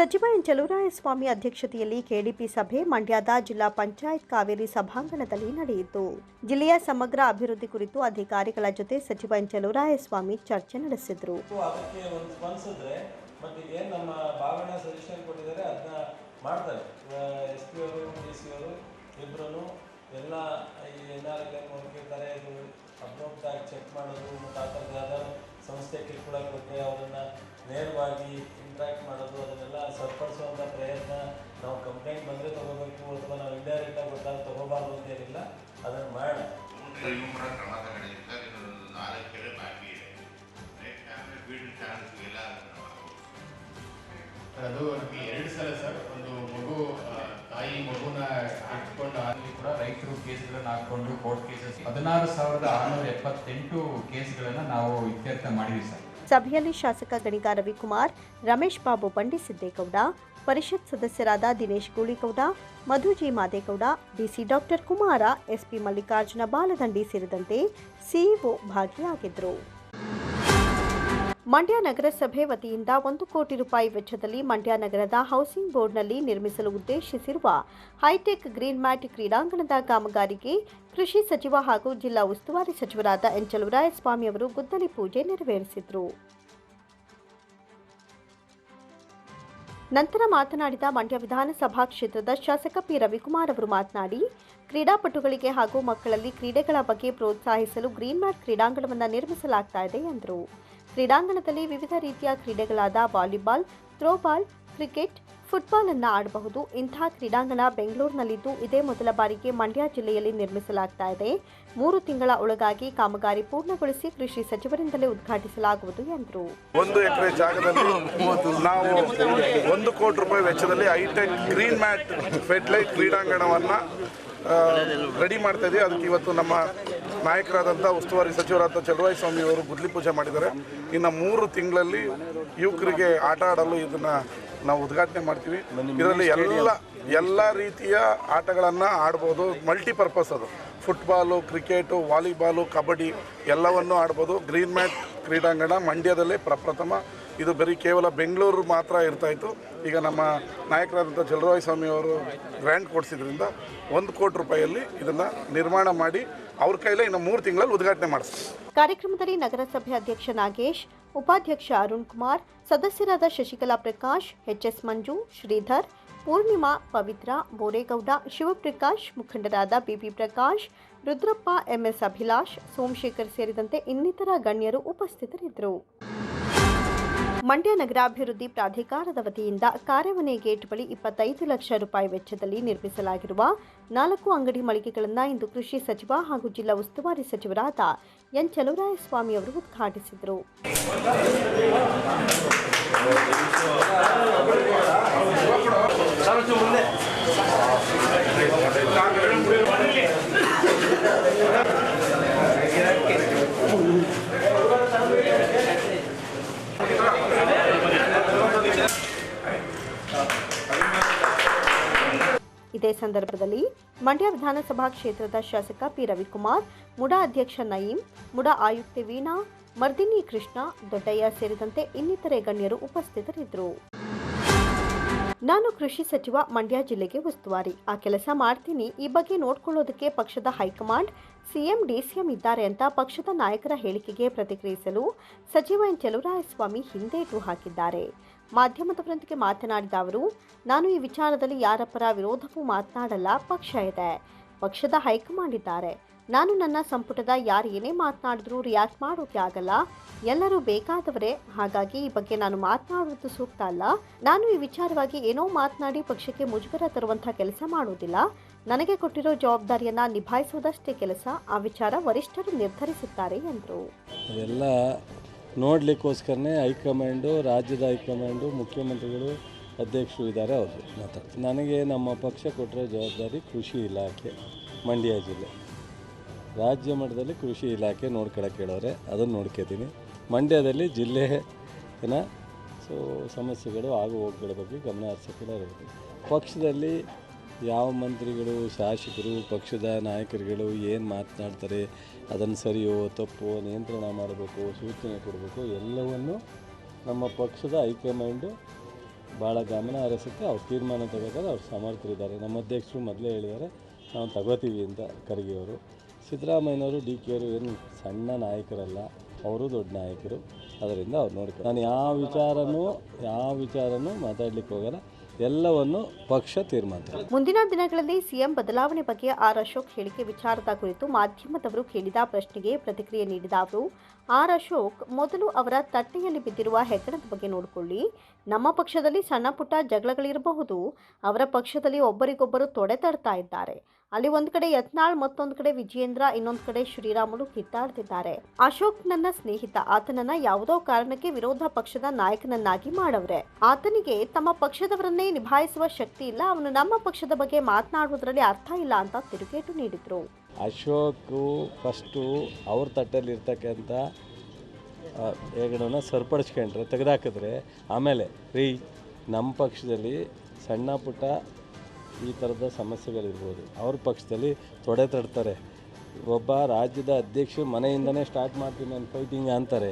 ಸಚಿವ ಎನ್ ಚಲುವರಾಯಸ್ವಾಮಿ ಅಧ್ಯಕ್ಷತೆಯಲ್ಲಿ ಕೆಡಿಪಿ ಸಭೆ ಮಂಡ್ಯದ ಜಿಲ್ಲಾ ಪಂಚಾಯತ್ ಕಾವೇರಿ ಸಭಾಂಗಣದಲ್ಲಿ ನಡೆಯಿತು. ಜಿಲ್ಲೆಯ ಸಮಗ್ರ ಅಭಿವೃದ್ಧಿ ಕುರಿತು ಅಧಿಕಾರಿಗಳ ಜೊತೆ ಸಚಿವ ಎನ್ ಚಲುವರಾಯಸ್ವಾಮಿ ಚರ್ಚೆ ನಡೆಸಿದರು. ಸಂಸ್ಥೆ ಬಗ್ಗೆ ಅವರನ್ನು ನೇರವಾಗಿ ಇಂಟ್ರ್ಯಾಕ್ಟ್ ಮಾಡೋದು, ಅದನ್ನೆಲ್ಲ ಸರಿಪಡಿಸುವಂಥ ಪ್ರಯತ್ನ ನಾವು ಕಂಪ್ಲೇಂಟ್ ಬಂದರೆ ತೊಗೋಬೇಕು ಅಥವಾ ನಾವು ಇಂಡೈರೆಕ್ಟಾಗಿ ಗೊತ್ತಾಗ ತೊಗೋಬಾರ್ದು ಅಂತ ಏನಿಲ್ಲ, ಅದನ್ನು ಮಾಡಿ. ಅದು ನಮಗೆ ಎರಡು ಸಲ ಸರ್, ಒಂದು ಮಗು ತಾಯಿ ಮಗುನ ಹಾಕಿಕೊಂಡು ಆಗಲಿ ಕೂಡ ರೈತರು ಕೇಸ್ಗಳನ್ನ ಹಾಕ್ಕೊಂಡು ಕೋರ್ಟ್ ಕೇಸಸ್ ಹದಿನಾರು ಸಾವಿರದ ಆರುನೂರ ಎಪ್ಪತ್ತೆಂಟು ಕೇಸ್ಗಳನ್ನು ನಾವು ಇತ್ಯರ್ಥ ಮಾಡಿದ್ವಿ ಸರ್. ಸಭೆಯಲ್ಲಿ ಶಾಸಕ ಗಣಿಗಾ ರವಿಕುಮಾರ್, ರಮೇಶ್ ಬಾಬು ಬಂಡಿಸಿದ್ದೇಗೌಡ, ಪರಿಷತ್ ಸದಸ್ಯರಾದ Dinesh Gooligowda, Madhuji Madegowda, DC doctor Kumara, SP Mallikarjuna Baladandi ಸೇರಿದಂತೆ ಸಿಇಒ ಭಾಗಿಯಾಗಿದ್ದರು. ಮಂಡ್ಯ ನಗರಸಭೆ ವತಿಯಿಂದ ಒಂದು ಕೋಟಿ ರೂಪಾಯಿ ವೆಚ್ಚದಲ್ಲಿ ಮಂಡ್ಯ ನಗರದ ಹೌಸಿಂಗ್ ಬೋರ್ಡ್ನಲ್ಲಿ ನಿರ್ಮಿಸಲು ಉದ್ದೇಶಿಸಿರುವ ಹೈಟೆಕ್ ಗ್ರೀನ್ ಮ್ಯಾಟ್ ಕ್ರೀಡಾಂಗಣದ ಕಾಮಗಾರಿಗೆ ಕೃಷಿ ಸಚಿವ ಹಾಗೂ ಜಿಲ್ಲಾ ಉಸ್ತುವಾರಿ ಸಚಿವರಾದ ಎನ್ ಚಲುವರಾಯಸ್ವಾಮಿ ಅವರು ಗುದ್ದಲಿ ಪೂಜೆ ನೆರವೇರಿಸಿದರು. ನಂತರ ಮಾತನಾಡಿದ ಮಂಡ್ಯ ವಿಧಾನಸಭಾ ಕ್ಷೇತ್ರದ ಶಾಸಕ ಪಿ. ರವಿಕುಮಾರ್ ಅವರು ಮಾತನಾಡಿ, ಕ್ರೀಡಾಪಟುಗಳಿಗೆ ಹಾಗೂ ಮಕ್ಕಳಲ್ಲಿ ಕ್ರೀಡೆಗಳ ಬಗ್ಗೆ ಪ್ರೋತ್ಸಾಹಿಸಲು ಗ್ರೀನ್ ಮ್ಯಾಟ್ ಕ್ರೀಡಾಂಗಣವನ್ನು ನಿರ್ಮಿಸಲಾಗ್ತಾ ಇದೆ ಎಂದರು. ಕ್ರೀಡಾಂಗಣದಲ್ಲಿ ವಿವಿಧ ರೀತಿಯ ಕ್ರೀಡೆಗಳಾದ ವಾಲಿಬಾಲ್ ಥ್ರೋಬಾಲ್ ಕ್ರಿಕೆಟ್, ಫುಟ್ಬಾಲ್ ಅನ್ನು ಆಡಬಹುದು. ಇಂತಹ ಕ್ರೀಡಾಂಗಣ ಬೆಂಗಳೂರಿನಲ್ಲಿದ್ದು ಇದೇ ಮೊದಲ ಬಾರಿಗೆ ಮಂಡ್ಯ ಜಿಲ್ಲೆಯಲ್ಲಿ ನಿರ್ಮಿಸಲಾಗ್ತಾ ಇದೆ. ಮೂರು ತಿಂಗಳ ಒಳಗಾಗಿ ಕಾಮಗಾರಿ ಪೂರ್ಣಗೊಳಿಸಿ ಕೃಷಿ ಸಚಿವರಿಂದಲೇ ಉದ್ಘಾಟಿಸಲಾಗುವುದು ಎಂದರು. ಒಂದು ಎಕರೆ ಜಾಗದಲ್ಲಿ ನಾವು ಒಂದು ಕೋಟಿ ರೂಪಾಯಿ ವೆಚ್ಚದಲ್ಲಿ ಹೈಟೆಕ್ ಗ್ರೀನ್ ಮ್ಯಾಟ್ ಫೆಡ್ಲೈಟ್ ಕ್ರೀಡಾಂಗಣವನ್ನು ರೆಡಿ ಮಾಡ್ತಾ ಇದ್ದೀವಿ ಅದಕ್ಕೆ ಇವತ್ತು ನಮ್ಮ ನಾಯಕರಾದಂಥ ಉಸ್ತುವಾರಿ ಸಚಿವರಾದ ಚಲುವಾಯಿ ಸ್ವಾಮಿ ಅವರು ಗುದ್ಲಿ ಪೂಜೆ ಮಾಡಿದ್ದಾರೆ. ಇನ್ನು ಮೂರು ತಿಂಗಳಲ್ಲಿ ಯುವಕರಿಗೆ ಆಟ ಆಡಲು ಇದನ್ನು ನಾವು ಉದ್ಘಾಟನೆ ಮಾಡ್ತೀವಿ. ಇದರಲ್ಲಿ ಎಲ್ಲ ಎಲ್ಲ ರೀತಿಯ ಆಟಗಳನ್ನು ಆಡ್ಬೋದು. ಮಲ್ಟಿಪರ್ಪಸ್ ಅದು. ಫುಟ್ಬಾಲು ಕ್ರಿಕೆಟು ವಾಲಿಬಾಲು ಕಬಡ್ಡಿ ಎಲ್ಲವನ್ನು ಆಡ್ಬೋದು. ಗ್ರೀನ್ ಮ್ಯಾಟ್ ಕ್ರೀಡಾಂಗಣ ಮಂಡ್ಯದಲ್ಲೇ ಪ್ರಪ್ರಥಮ. ಇದು ಬರೀ ಕೇವಲ ಬೆಂಗಳೂರು ಮಾತ್ರ ಇರ್ತಾಯಿತ್ತು ಈಗ ನಮ್ಮ ನಾಯಕರಾದಂಥ ಚಲುರಾಯ ಸ್ವಾಮಿ ಅವರು ಗ್ರ್ಯಾಂಟ್ ಕೊಡಿಸಿದ್ರಿಂದ ಒಂದು ಕೋಟಿ ರೂಪಾಯಿಯಲ್ಲಿ ಇದನ್ನು ನಿರ್ಮಾಣ ಮಾಡಿ ಅವ್ರ ಕೈಲೇ ಇನ್ನು ಮೂರು ತಿಂಗಳಲ್ಲಿ ಉದ್ಘಾಟನೆ ಮಾಡಿಸ್ತೀವಿ ಕಾರ್ಯಕ್ರಮದಲ್ಲಿ ನಗರಸಭೆ ಅಧ್ಯಕ್ಷ ನಾಗೇಶ್, ಉಪಾಧ್ಯಕ್ಷ ಅರುಣ್ ಕುಮಾರ್, ಸದಸ್ಯರಾದ ಶಶಿಕಲಾ ಪ್ರಕಾಶ್, ಎಚ್ಎಸ್ ಮಂಜು, ಶ್ರೀಧರ್, ಪೂರ್ಣಿಮಾ, ಪವಿತ್ರ, ಬೋರೇಗೌಡ, ಶಿವಪ್ರಕಾಶ್, ಮುಖಂಡರಾದ ಬಿಪಿ ಪ್ರಕಾಶ್, ರುದ್ರಪ್ಪ, ಎಂಎಸ್ ಅಭಿಲಾಷ್, ಸೋಮಶೇಖರ್ ಸೇರಿದಂತೆ ಇನ್ನಿತರ ಗಣ್ಯರು ಉಪಸ್ಥಿತರಿದ್ದರು. ಮಂಡ್ಯ ನಗರಾಭಿವೃದ್ಧಿ ಪ್ರಾಧಿಕಾರದ ವತಿಯಿಂದ ಕಾರ್ಯವನೇ ಗೇಟ್ ಬಳಿ ಇಪ್ಪತ್ತೈದು ಲಕ್ಷ ರೂಪಾಯಿ ವೆಚ್ಚದಲ್ಲಿ ನಿರ್ಮಿಸಲಾಗಿರುವ ನಾಲ್ಕು ಅಂಗಡಿ ಮಳಿಗೆಗಳನ್ನು ಇಂದು ಕೃಷಿ ಸಚಿವ ಹಾಗೂ ಜಿಲ್ಲಾ ಉಸ್ತುವಾರಿ ಸಚಿವರಾದ ಎನ್ ಚಲುವರಾಯಸ್ವಾಮಿ ಅವರು ಉದ್ಘಾಟಿಸಿದರು. ಇದೇ ಸಂದರ್ಭದಲ್ಲಿ ಮಂಡ್ಯ ವಿಧಾನಸಭಾ ಕ್ಷೇತ್ರದ ಶಾಸಕ ಪಿ ರವಿಕುಮಾರ್, ಮುಡಾ ಅಧ್ಯಕ್ಷ ನಯೀಂ, ಮುಡಾ ಆಯುಕ್ತೆ ವೀಣಾ, ಮರ್ದಿನಿ ಕೃಷ್ಣ, ದೊಡ್ಡಯ್ಯ ಸೇರಿದಂತೆ ಇನ್ನಿತರೆ ಗಣ್ಯರು ಉಪಸ್ಥಿತರಿದ್ದರು. ನಾನು ಕೃಷಿ ಸಚಿವ, ಮಂಡ್ಯ ಜಿಲ್ಲೆಗೆ ಉಸ್ತುವಾರಿ. ಆ ಕೆಲಸ ಮಾಡ್ತೀನಿ. ಈ ಬಗ್ಗೆ ನೋಡ್ಕೊಳ್ಳೋದಕ್ಕೆ ಪಕ್ಷದ ಹೈಕಮಾಂಡ್, ಸಿಎಂ, ಡಿಸಿಎಂ ಇದ್ದಾರೆ ಅಂತ ಪಕ್ಷದ ನಾಯಕರ ಹೇಳಿಕೆಗೆ ಪ್ರತಿಕ್ರಿಯಿಸಲು ಸಚಿವ ಎನ್. ಚಲುವರಾಯಸ್ವಾಮಿ ಹಿಂದೇಟು ಹಾಕಿದ್ದಾರೆ. ಮಾಧ್ಯಮದವರೊಂದಿಗೆ ಮಾತನಾಡಿದ ಅವರು, ನಾನು ಈ ವಿಚಾರದಲ್ಲಿ ಯಾರ ಪರ ವಿರೋಧವೂ ಮಾತನಾಡಲ್ಲ, ಪಕ್ಷ ಇದೆ. ಪಕ್ಷದ ಹೈಕಮಾಂಡ್ ಇದ್ದಾರೆ. ನಾನು ನನ್ನ ಸಂಪುಟದ ಯಾರು ಏನೇ ಮಾತನಾಡಿದ್ರೂ ರಿಯಾಕ್ಟ್ ಮಾಡೋಕೆ ಆಗಲ್ಲ. ಎಲ್ಲರೂ ಬೇಕಾದವರೇ. ಹಾಗಾಗಿ ಈ ಬಗ್ಗೆ ನಾನು ಮಾತನಾಡುವುದು ಸೂಕ್ತ ಅಲ್ಲ. ನಾನು ಈ ವಿಚಾರವಾಗಿ ಏನೋ ಮಾತನಾಡಿ ಪಕ್ಷಕ್ಕೆ ಮುಜುಗರ ತರುವಂತಹ ಕೆಲಸ ಮಾಡುವುದಿಲ್ಲ. ನನಗೆ ಕೊಟ್ಟಿರೋ ಜವಾಬ್ದಾರಿಯನ್ನ ನಿಭಾಯಿಸುವುದಷ್ಟೇ ಕೆಲಸ. ಆ ವಿಚಾರ ವರಿಷ್ಠರು ನಿರ್ಧರಿಸುತ್ತಾರೆ ಎಂದರು. ನೋಡಲಿಕ್ಕೋಸ್ಕರನೇ ಹೈಕಮಾಂಡು, ರಾಜ್ಯದ ಹೈಕಮಾಂಡು, ಮುಖ್ಯಮಂತ್ರಿಗಳು ಅಧ್ಯಕ್ಷರು ಇದ್ದಾರೆ ಅವರು. ನನಗೆ ನಮ್ಮ ಪಕ್ಷ ಕೊಟ್ಟರೆ ಜವಾಬ್ದಾರಿ ಕೃಷಿ ಇಲಾಖೆ, ಮಂಡ್ಯ ಜಿಲ್ಲೆ. ರಾಜ್ಯ ಮಟ್ಟದಲ್ಲಿ ಕೃಷಿ ಇಲಾಖೆ ನೋಡ್ಕೊಳಕ್ಕೆ ಹೇಳೋರೆ, ಅದನ್ನು ನೋಡ್ಕೋತೀನಿ. ಮಂಡ್ಯದಲ್ಲಿ ಜಿಲ್ಲೆನ ಸೊ ಸಮಸ್ಯೆಗಳು ಆಗು ಹೋಗುಗಳ ಬಗ್ಗೆ ಗಮನ ಹರಿಸೋಕೆ ಪಕ್ಷದಲ್ಲಿ ಯಾವ ಮಂತ್ರಿಗಳು, ಶಾಸಕರು, ಪಕ್ಷದ ನಾಯಕರುಗಳು ಏನು ಮಾತನಾಡ್ತಾರೆ, ಅದನ್ನು ಸರಿಯೋ, ತಪ್ಪೋ, ನಿಯಂತ್ರಣ ಮಾಡಬೇಕು, ಸೂಚನೆ ಕೊಡಬೇಕು, ಎಲ್ಲವನ್ನು ನಮ್ಮ ಪಕ್ಷದ ಹೈಕಮಾಂಡು ಭಾಳ ಗಮನ ಹರಿಸುತ್ತೆ ಅವ್ರು ತೀರ್ಮಾನ ತಗೋತಾರೆ, ಅವ್ರು ಸಮರ್ಥರಿದ್ದಾರೆ. ನಮ್ಮ ಅಧ್ಯಕ್ಷರು ಮೊದಲೇ ಹೇಳಿದ್ದಾರೆ, ನಾವು ತಗೋತೀವಿ ಅಂತ ಖರ್ಗೆಯವರು. ಸಿದ್ದರಾಮಯ್ಯನವರು ಡಿ ಕೆ ಅವರು ಏನು ಸಣ್ಣ ನಾಯಕರಲ್ಲ, ಅವರು ದೊಡ್ಡ ನಾಯಕರು. ಅದರಿಂದ ಅವ್ರು ನೋಡ್ಕೊ ನಾನು ಯಾವ ವಿಚಾರನೂ ಯಾವ ವಿಚಾರನೂ ಮಾತಾಡ್ಲಿಕ್ಕೆ ಹೋಗಲ್ಲ. ಎಲ್ಲವನ್ನು ಪಕ್ಷ ತೀರ್ಮಾನ ಮುಂದಿನ ದಿನಗಳಲ್ಲಿ ಸಿಎಂ ಬದಲಾವಣೆ ಬಗ್ಗೆ ಆರ್ ಅಶೋಕ್ ಹೇಳಿಕೆ ವಿಚಾರದ ಕುರಿತು ಮಾಧ್ಯಮದವರು ಕೇಳಿದ ಪ್ರಶ್ನೆಗೆ ಪ್ರತಿಕ್ರಿಯೆ ನೀಡಿದ ಅವರು, ಆರ್ ಅಶೋಕ್, ಮೊದಲು ಅವರ ತಟ್ಟೆಯಲ್ಲಿ ಬಿದ್ದಿರುವ ಹೆಗ್ಗಣದ ಬಗ್ಗೆ ನೋಡಿಕೊಳ್ಳಿ. ನಮ್ಮ ಪಕ್ಷದಲ್ಲಿ ಸಣ್ಣ ಪುಟ್ಟ ಜಗಳಗಳಿರಬಹುದು. ಅವರ ಪಕ್ಷದಲ್ಲಿ ಒಬ್ಬರಿಗೊಬ್ಬರು ತೊಡೆ ತಡ್ತಾ ಇದ್ದಾರೆ. ಅಲ್ಲಿ ಒಂದು ಕಡೆ ಯತ್ನಾಳ್, ಮತ್ತೊಂದು ಕಡೆ ವಿಜಯೇಂದ್ರ, ಇನ್ನೊಂದು ಕಡೆ ಶ್ರೀರಾಮುಲು ಕಿತ್ತಾಡ್ತಿದ್ದಾರೆ. ಅಶೋಕ್ ನನ್ನ ಸ್ನೇಹಿತ. ಆತನನ್ನ ಯಾವುದೋ ಕಾರಣಕ್ಕೆ ವಿರೋಧ ಪಕ್ಷದ ನಾಯಕನನ್ನಾಗಿ ಮಾಡವ್ರೆ. ಆತನಿಗೆ ತಮ್ಮ ಪಕ್ಷದವರನ್ನೇ ನಿಭಾಯಿಸುವ ಶಕ್ತಿ ಇಲ್ಲ. ಅವನು ನಮ್ಮ ಪಕ್ಷದ ಬಗ್ಗೆ ಮಾತನಾಡುವುದರಲ್ಲಿ ಅರ್ಥ ಇಲ್ಲ ಅಂತ ತಿರುಗೇಟು ನೀಡಿದ್ರು. ಅಶೋಕ್ ಫಸ್ಟು ಅವ್ರ ತಟ್ಟೆಲಿರ್ತಕ್ಕಂಥ ಹೆಗಣನ ಸರಿಪಡಿಸ್ಕೊಂಡ್ರೆ, ತೆಗೆದಾಕಿದ್ರೆ, ಆಮೇಲೆ, ರೀ, ನಮ್ಮ ಪಕ್ಷದಲ್ಲಿ ಸಣ್ಣ ಪುಟ್ಟ ಈ ಥರದ ಸಮಸ್ಯೆಗಳಿರ್ಬೋದು. ಅವ್ರ ಪಕ್ಷದಲ್ಲಿ ತೊಡೆ ತಡ್ತಾರೆ. ಒಬ್ಬ ರಾಜ್ಯದ ಅಧ್ಯಕ್ಷ ಮನೆಯಿಂದನೇ ಸ್ಟಾರ್ಟ್ ಮಾಡ್ತೀನಿ ನಾನು ಫೈಟಿಂಗ್ ಅಂತಾರೆ.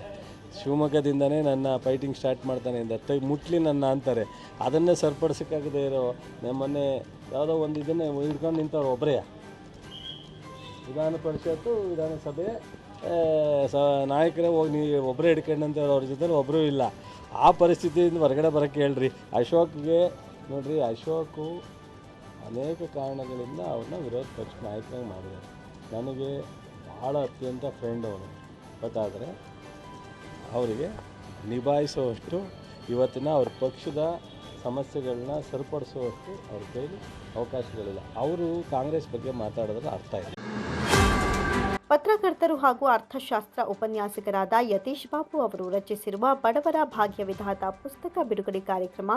ಶಿವಮೊಗ್ಗದಿಂದನೇ ನನ್ನ ಫೈಟಿಂಗ್ ಸ್ಟಾರ್ಟ್ ಮಾಡ್ತಾನೆ ಅಂತ ತೈ ಮುಟ್ಲಿ ನನ್ನ ಅಂತಾರೆ. ಅದನ್ನೇ ಸರಿಪಡಿಸೋಕ್ಕಾಗದೇ ಇರೋ ನಮ್ಮನ್ನೇ ಯಾವುದೋ ಒಂದು ಇದನ್ನೇ ಹಿಡ್ಕೊಂಡು ನಿಂತವ್ರು ಒಬ್ಬರೇ ವಿಧಾನ ಪರಿಷತ್ತು, ವಿಧಾನಸಭೆ ಸ, ನಾಯಕರೇ ಹೋಗಿ ನೀ ಒಬ್ಬರೇ ಹಿಡ್ಕೊಂಡಂತ ಅವ್ರ ಜೊತೆ ಒಬ್ಬರೂ ಇಲ್ಲ. ಆ ಪರಿಸ್ಥಿತಿಯಿಂದ ಹೊರಗಡೆ ಬರೋಕ್ಕೆ ಹೇಳ್ರಿ. ಅಶೋಕ್ಗೆ ನೋಡಿರಿ, ಅಶೋಕು ಅನೇಕ ಕಾರಣಗಳಿಂದ ಅವ್ರನ್ನ ವಿರೋಧ ಪಕ್ಷ ನಾಯಕನಾಗಿ ಮಾಡಿದ್ದಾರೆ. ನನಗೆ ಭಾಳ ಅತ್ಯಂತ ಫ್ರೆಂಡ್ ಅವನು ಗೊತ್ತಾದರೆ ಅವರಿಗೆ ನಿಭಾಯಿಸುವಷ್ಟು ಇವತ್ತಿನ ಅವ್ರ ಪಕ್ಷದ ಸಮಸ್ಯೆಗಳನ್ನ ಸರಿಪಡಿಸುವಷ್ಟು ಅವ್ರ ಕೈಲಿ ಅವಕಾಶಗಳಿಲ್ಲ. ಅವರು ಕಾಂಗ್ರೆಸ್ ಬಗ್ಗೆ ಮಾತಾಡಿದ್ರೆ ಅರ್ಥ ಇಲ್ಲ. ಪತ್ರಕರ್ತರು ಹಾಗೂ ಅರ್ಥಶಾಸ್ತ್ರ ಉಪನ್ಯಾಸಕರಾದ ಯತೀಶ್ ಬಾಬು ಅವರು ರಚಿಸಿರುವ ಬಡವರ ಭಾಗ್ಯ ವಿಧಾತ ಪುಸ್ತಕ ಬಿಡುಗಡೆ ಕಾರ್ಯಕ್ರಮ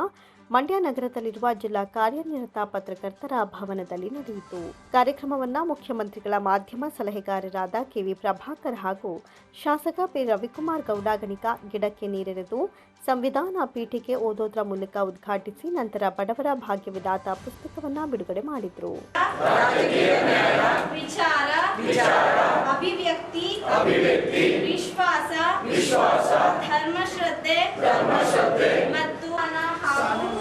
ಮಂಡ್ಯ ನಗರದಲ್ಲಿರುವ ಜಿಲ್ಲಾ ಕಾರ್ಯನಿರತ ಪತ್ರಕರ್ತರ ಭವನದಲ್ಲಿ ನಡೆಯಿತು. ಕಾರ್ಯಕ್ರಮವನ್ನು ಮುಖ್ಯಮಂತ್ರಿಗಳ ಮಾಧ್ಯಮ ಸಲಹೆಗಾರರಾದ ಕೆವಿ ಪ್ರಭಾಕರ್ ಹಾಗೂ ಶಾಸಕ ಪಿ ರವಿಕುಮಾರ್ ಗೌಡಾಗಣಿಕ ಗಿಡಕ್ಕೆ ನೀರೆರೆದು ಸಂವಿಧಾನ ಪೀಠಿಕೆ ಓದೋದ್ರ ಮೂಲಕ ಉದ್ಘಾಟಿಸಿ ನಂತರ ಬಡವರ ಭಾಗ್ಯ ವಿಧಾತ ಪುಸ್ತಕವನ್ನು ಬಿಡುಗಡೆ ಮಾಡಿದರು. ಅಭಿವ್ಯಕ್ತಿ ಅಭಿವ್ಯಕ್ತಿ ವಿಶ್ವಾಸ ವಿಶ್ವಾಸ ಧರ್ಮಶ್ರದ್ಧೆ ಧರ್ಮಶ್ರದ್ಧೆ ಮತ್ತು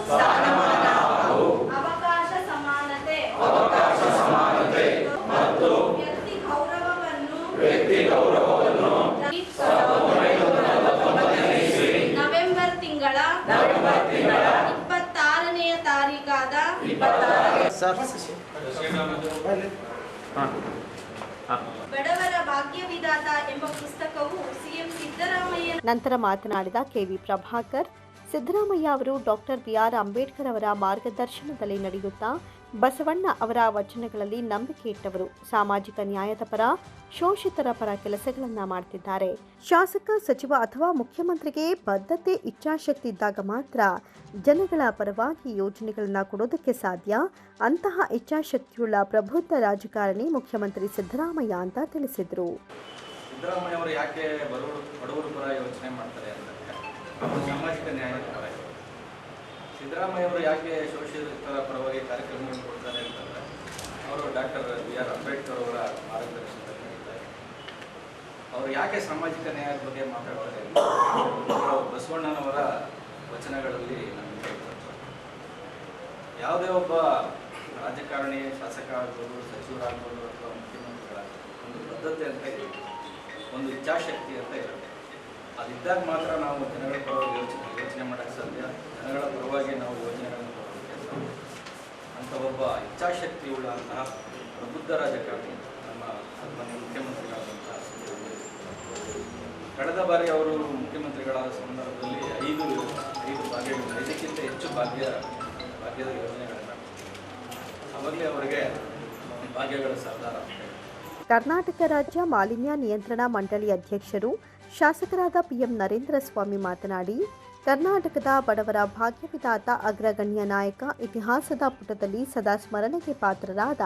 ಸ್ಥಾನಮಾನ ಹಾಗೂ ಅವಕಾಶ ಸಮಾನತೆ. ಅವಕಾಶ ಸಮಾನತೆ ಮತ್ತು ವ್ಯಕ್ತಿ ಗೌರವವನ್ನು ವ್ಯಕ್ತಿ ಗೌರವವನ್ನು ನವೆಂಬರ್ ತಿಂಗಳ ನವೆಂಬರ್ ತಿಂಗಳ ಇಪ್ಪತ್ತಾರನೆಯ ತಾರೀಕಾದ ಬಡವರ ಹಾಂ. ಎಂಬ ಪುಸ್ತಕವು ಸಿಎಂ ಸಿದ್ದರಾಮಯ್ಯ ನಂತರ ಮಾತನಾಡಿದ ಕೆವಿ ಪ್ರಭಾಕರ್, ಸಿದ್ದರಾಮಯ್ಯ ಅವರು ಡಾಕ್ಟರ್ ಬಿಆರ್ ಅಂಬೇಡ್ಕರ್ ಅವರ ಮಾರ್ಗದರ್ಶನದಲ್ಲಿ ನಡೆಯುತ್ತಾ ಬಸವಣ್ಣ ಅವರ ವಚನಗಳಲ್ಲಿ ನಂಬಿಕೆ ಇಟ್ಟವರು. ಸಾಮಾಜಿಕ ನ್ಯಾಯದ ಪರ, ಶೋಷಿತರ ಪರ ಕೆಲಸಗಳನ್ನ ಮಾಡ್ತಿದ್ದಾರೆ. ಶಾಸಕ, ಸಚಿವ ಅಥವಾ ಮುಖ್ಯಮಂತ್ರಿಗೆ ಬದ್ಧತೆ, ಇಚ್ಛಾಶಕ್ತಿ ಇದ್ದಾಗ ಮಾತ್ರ ಜನಗಳ ಪರವಾಗಿ ಯೋಜನೆಗಳನ್ನ ಕೊಡೋದಕ್ಕೆ ಸಾಧ್ಯ. ಅಂತಹ ಇಚ್ಛಾಶಕ್ತಿಯುಳ್ಳ ಪ್ರಬುದ್ಧ ರಾಜಕಾರಣಿ ಮುಖ್ಯಮಂತ್ರಿ ಸಿದ್ದರಾಮಯ್ಯ ಅಂತ ತಿಳಿಸಿದರು. ಸಿದ್ದರಾಮಯ್ಯ ಅವರು ಯಾಕೆ ಬಡವರು ಬಡವರು ಪರ ಯೋಚನೆ ಮಾಡ್ತಾರೆ ಅಂತಂದ್ರೆ ಅವರು ಸಾಮಾಜಿಕ ನ್ಯಾಯದ ಪರ. ಸಿದ್ದರಾಮಯ್ಯ ಅವರು ಯಾಕೆ ಶೋಷಿತರ ಪರವಾಗಿ ಕಾರ್ಯಕ್ರಮಗಳನ್ನು ಕೊಡ್ತಾರೆ ಅಂತಂದ್ರೆ, ಅವರು ಡಾಕ್ಟರ್ ಬಿ ಆರ್ ಅಂಬೇಡ್ಕರ್ ಅವರ ಮಾರ್ಗದರ್ಶನದಲ್ಲಿ ಇದ್ದಾರೆ ಅವರು ಯಾಕೆ ಸಾಮಾಜಿಕ ನ್ಯಾಯದ ಬಗ್ಗೆ ಮಾತಾಡ್ತಾರೆ ಬಸವಣ್ಣನವರ ವಚನಗಳಲ್ಲಿ ನಮಗೆ. ಯಾವುದೇ ಒಬ್ಬ ರಾಜಕಾರಣಿ, ಶಾಸಕ ಆಗ್ಬೋದು, ಸಚಿವರಾಗ್ಬೋದು ಅಥವಾ ಮುಖ್ಯಮಂತ್ರಿಗಳಾಗ್ಬೋದು, ಒಂದು ಬದ್ಧತೆ ಅಂತ ಇದೆ ಒಂದು ಇಚ್ಛಾಶಕ್ತಿ ಅಂತ ಇರುತ್ತೆ. ಅದಿದ್ದಾಗ ಮಾತ್ರ ನಾವು ಜನಗಳ ಪರವಾಗಿ ಯೋಚನೆ ಯೋಚನೆ ಮಾಡೋಕ್ಕೆ ಸಾಧ್ಯ. ಜನಗಳ ಪರವಾಗಿ ನಾವು ಯೋಜನೆಗಳನ್ನು ಮಾಡೋದಕ್ಕೆ ಸಾಧ್ಯ. ಅಂತ ಒಬ್ಬ ಇಚ್ಛಾಶಕ್ತಿ ಉಳ್ಳಂತಹ ಪ್ರಬುದ್ಧ ರಾಜಕಾರಣಿ ನಮ್ಮ ಸನ್ಮಾನ್ಯ ಮುಖ್ಯಮಂತ್ರಿಗಳಾದಂತಹ ಸಿದ್ದರಾಮಯ್ಯ. ಕಳೆದ ಬಾರಿ ಅವರು ಮುಖ್ಯಮಂತ್ರಿಗಳಾದ ಸಂದರ್ಭದಲ್ಲಿ ಐದು ಐದು ಭಾಗ್ಯಗಳು, ಐದಕ್ಕಿಂತ ಹೆಚ್ಚು ಭಾಗ್ಯ ಭಾಗ್ಯದ ಯೋಜನೆಗಳನ್ನು ಅವಾಗಲೇ ಅವರಿಗೆ ಭಾಗ್ಯಗಳ ಸರ್ದಾರ ಅಂತ ಕರ್ನಾಟಕ ರಾಜ್ಯ ಮಾಲಿನ್ಯ ನಿಯಂತ್ರಣ ಮಂಡಳಿ ಅಧ್ಯಕ್ಷರು, ಶಾಸಕರಾದ ಪಿಎಂ ನರೇಂದ್ರ ಸ್ವಾಮಿ ಮಾತನಾಡಿ, ಕರ್ನಾಟಕದ ಬಡವರ ಭಾಗ್ಯವಿದಾತ ಅಗ್ರಗಣ್ಯ ನಾಯಕ ಇತಿಹಾಸದ ಪುಟದಲ್ಲಿ ಸದಾ ಸ್ಮರಣೆಗೆ ಪಾತ್ರರಾದ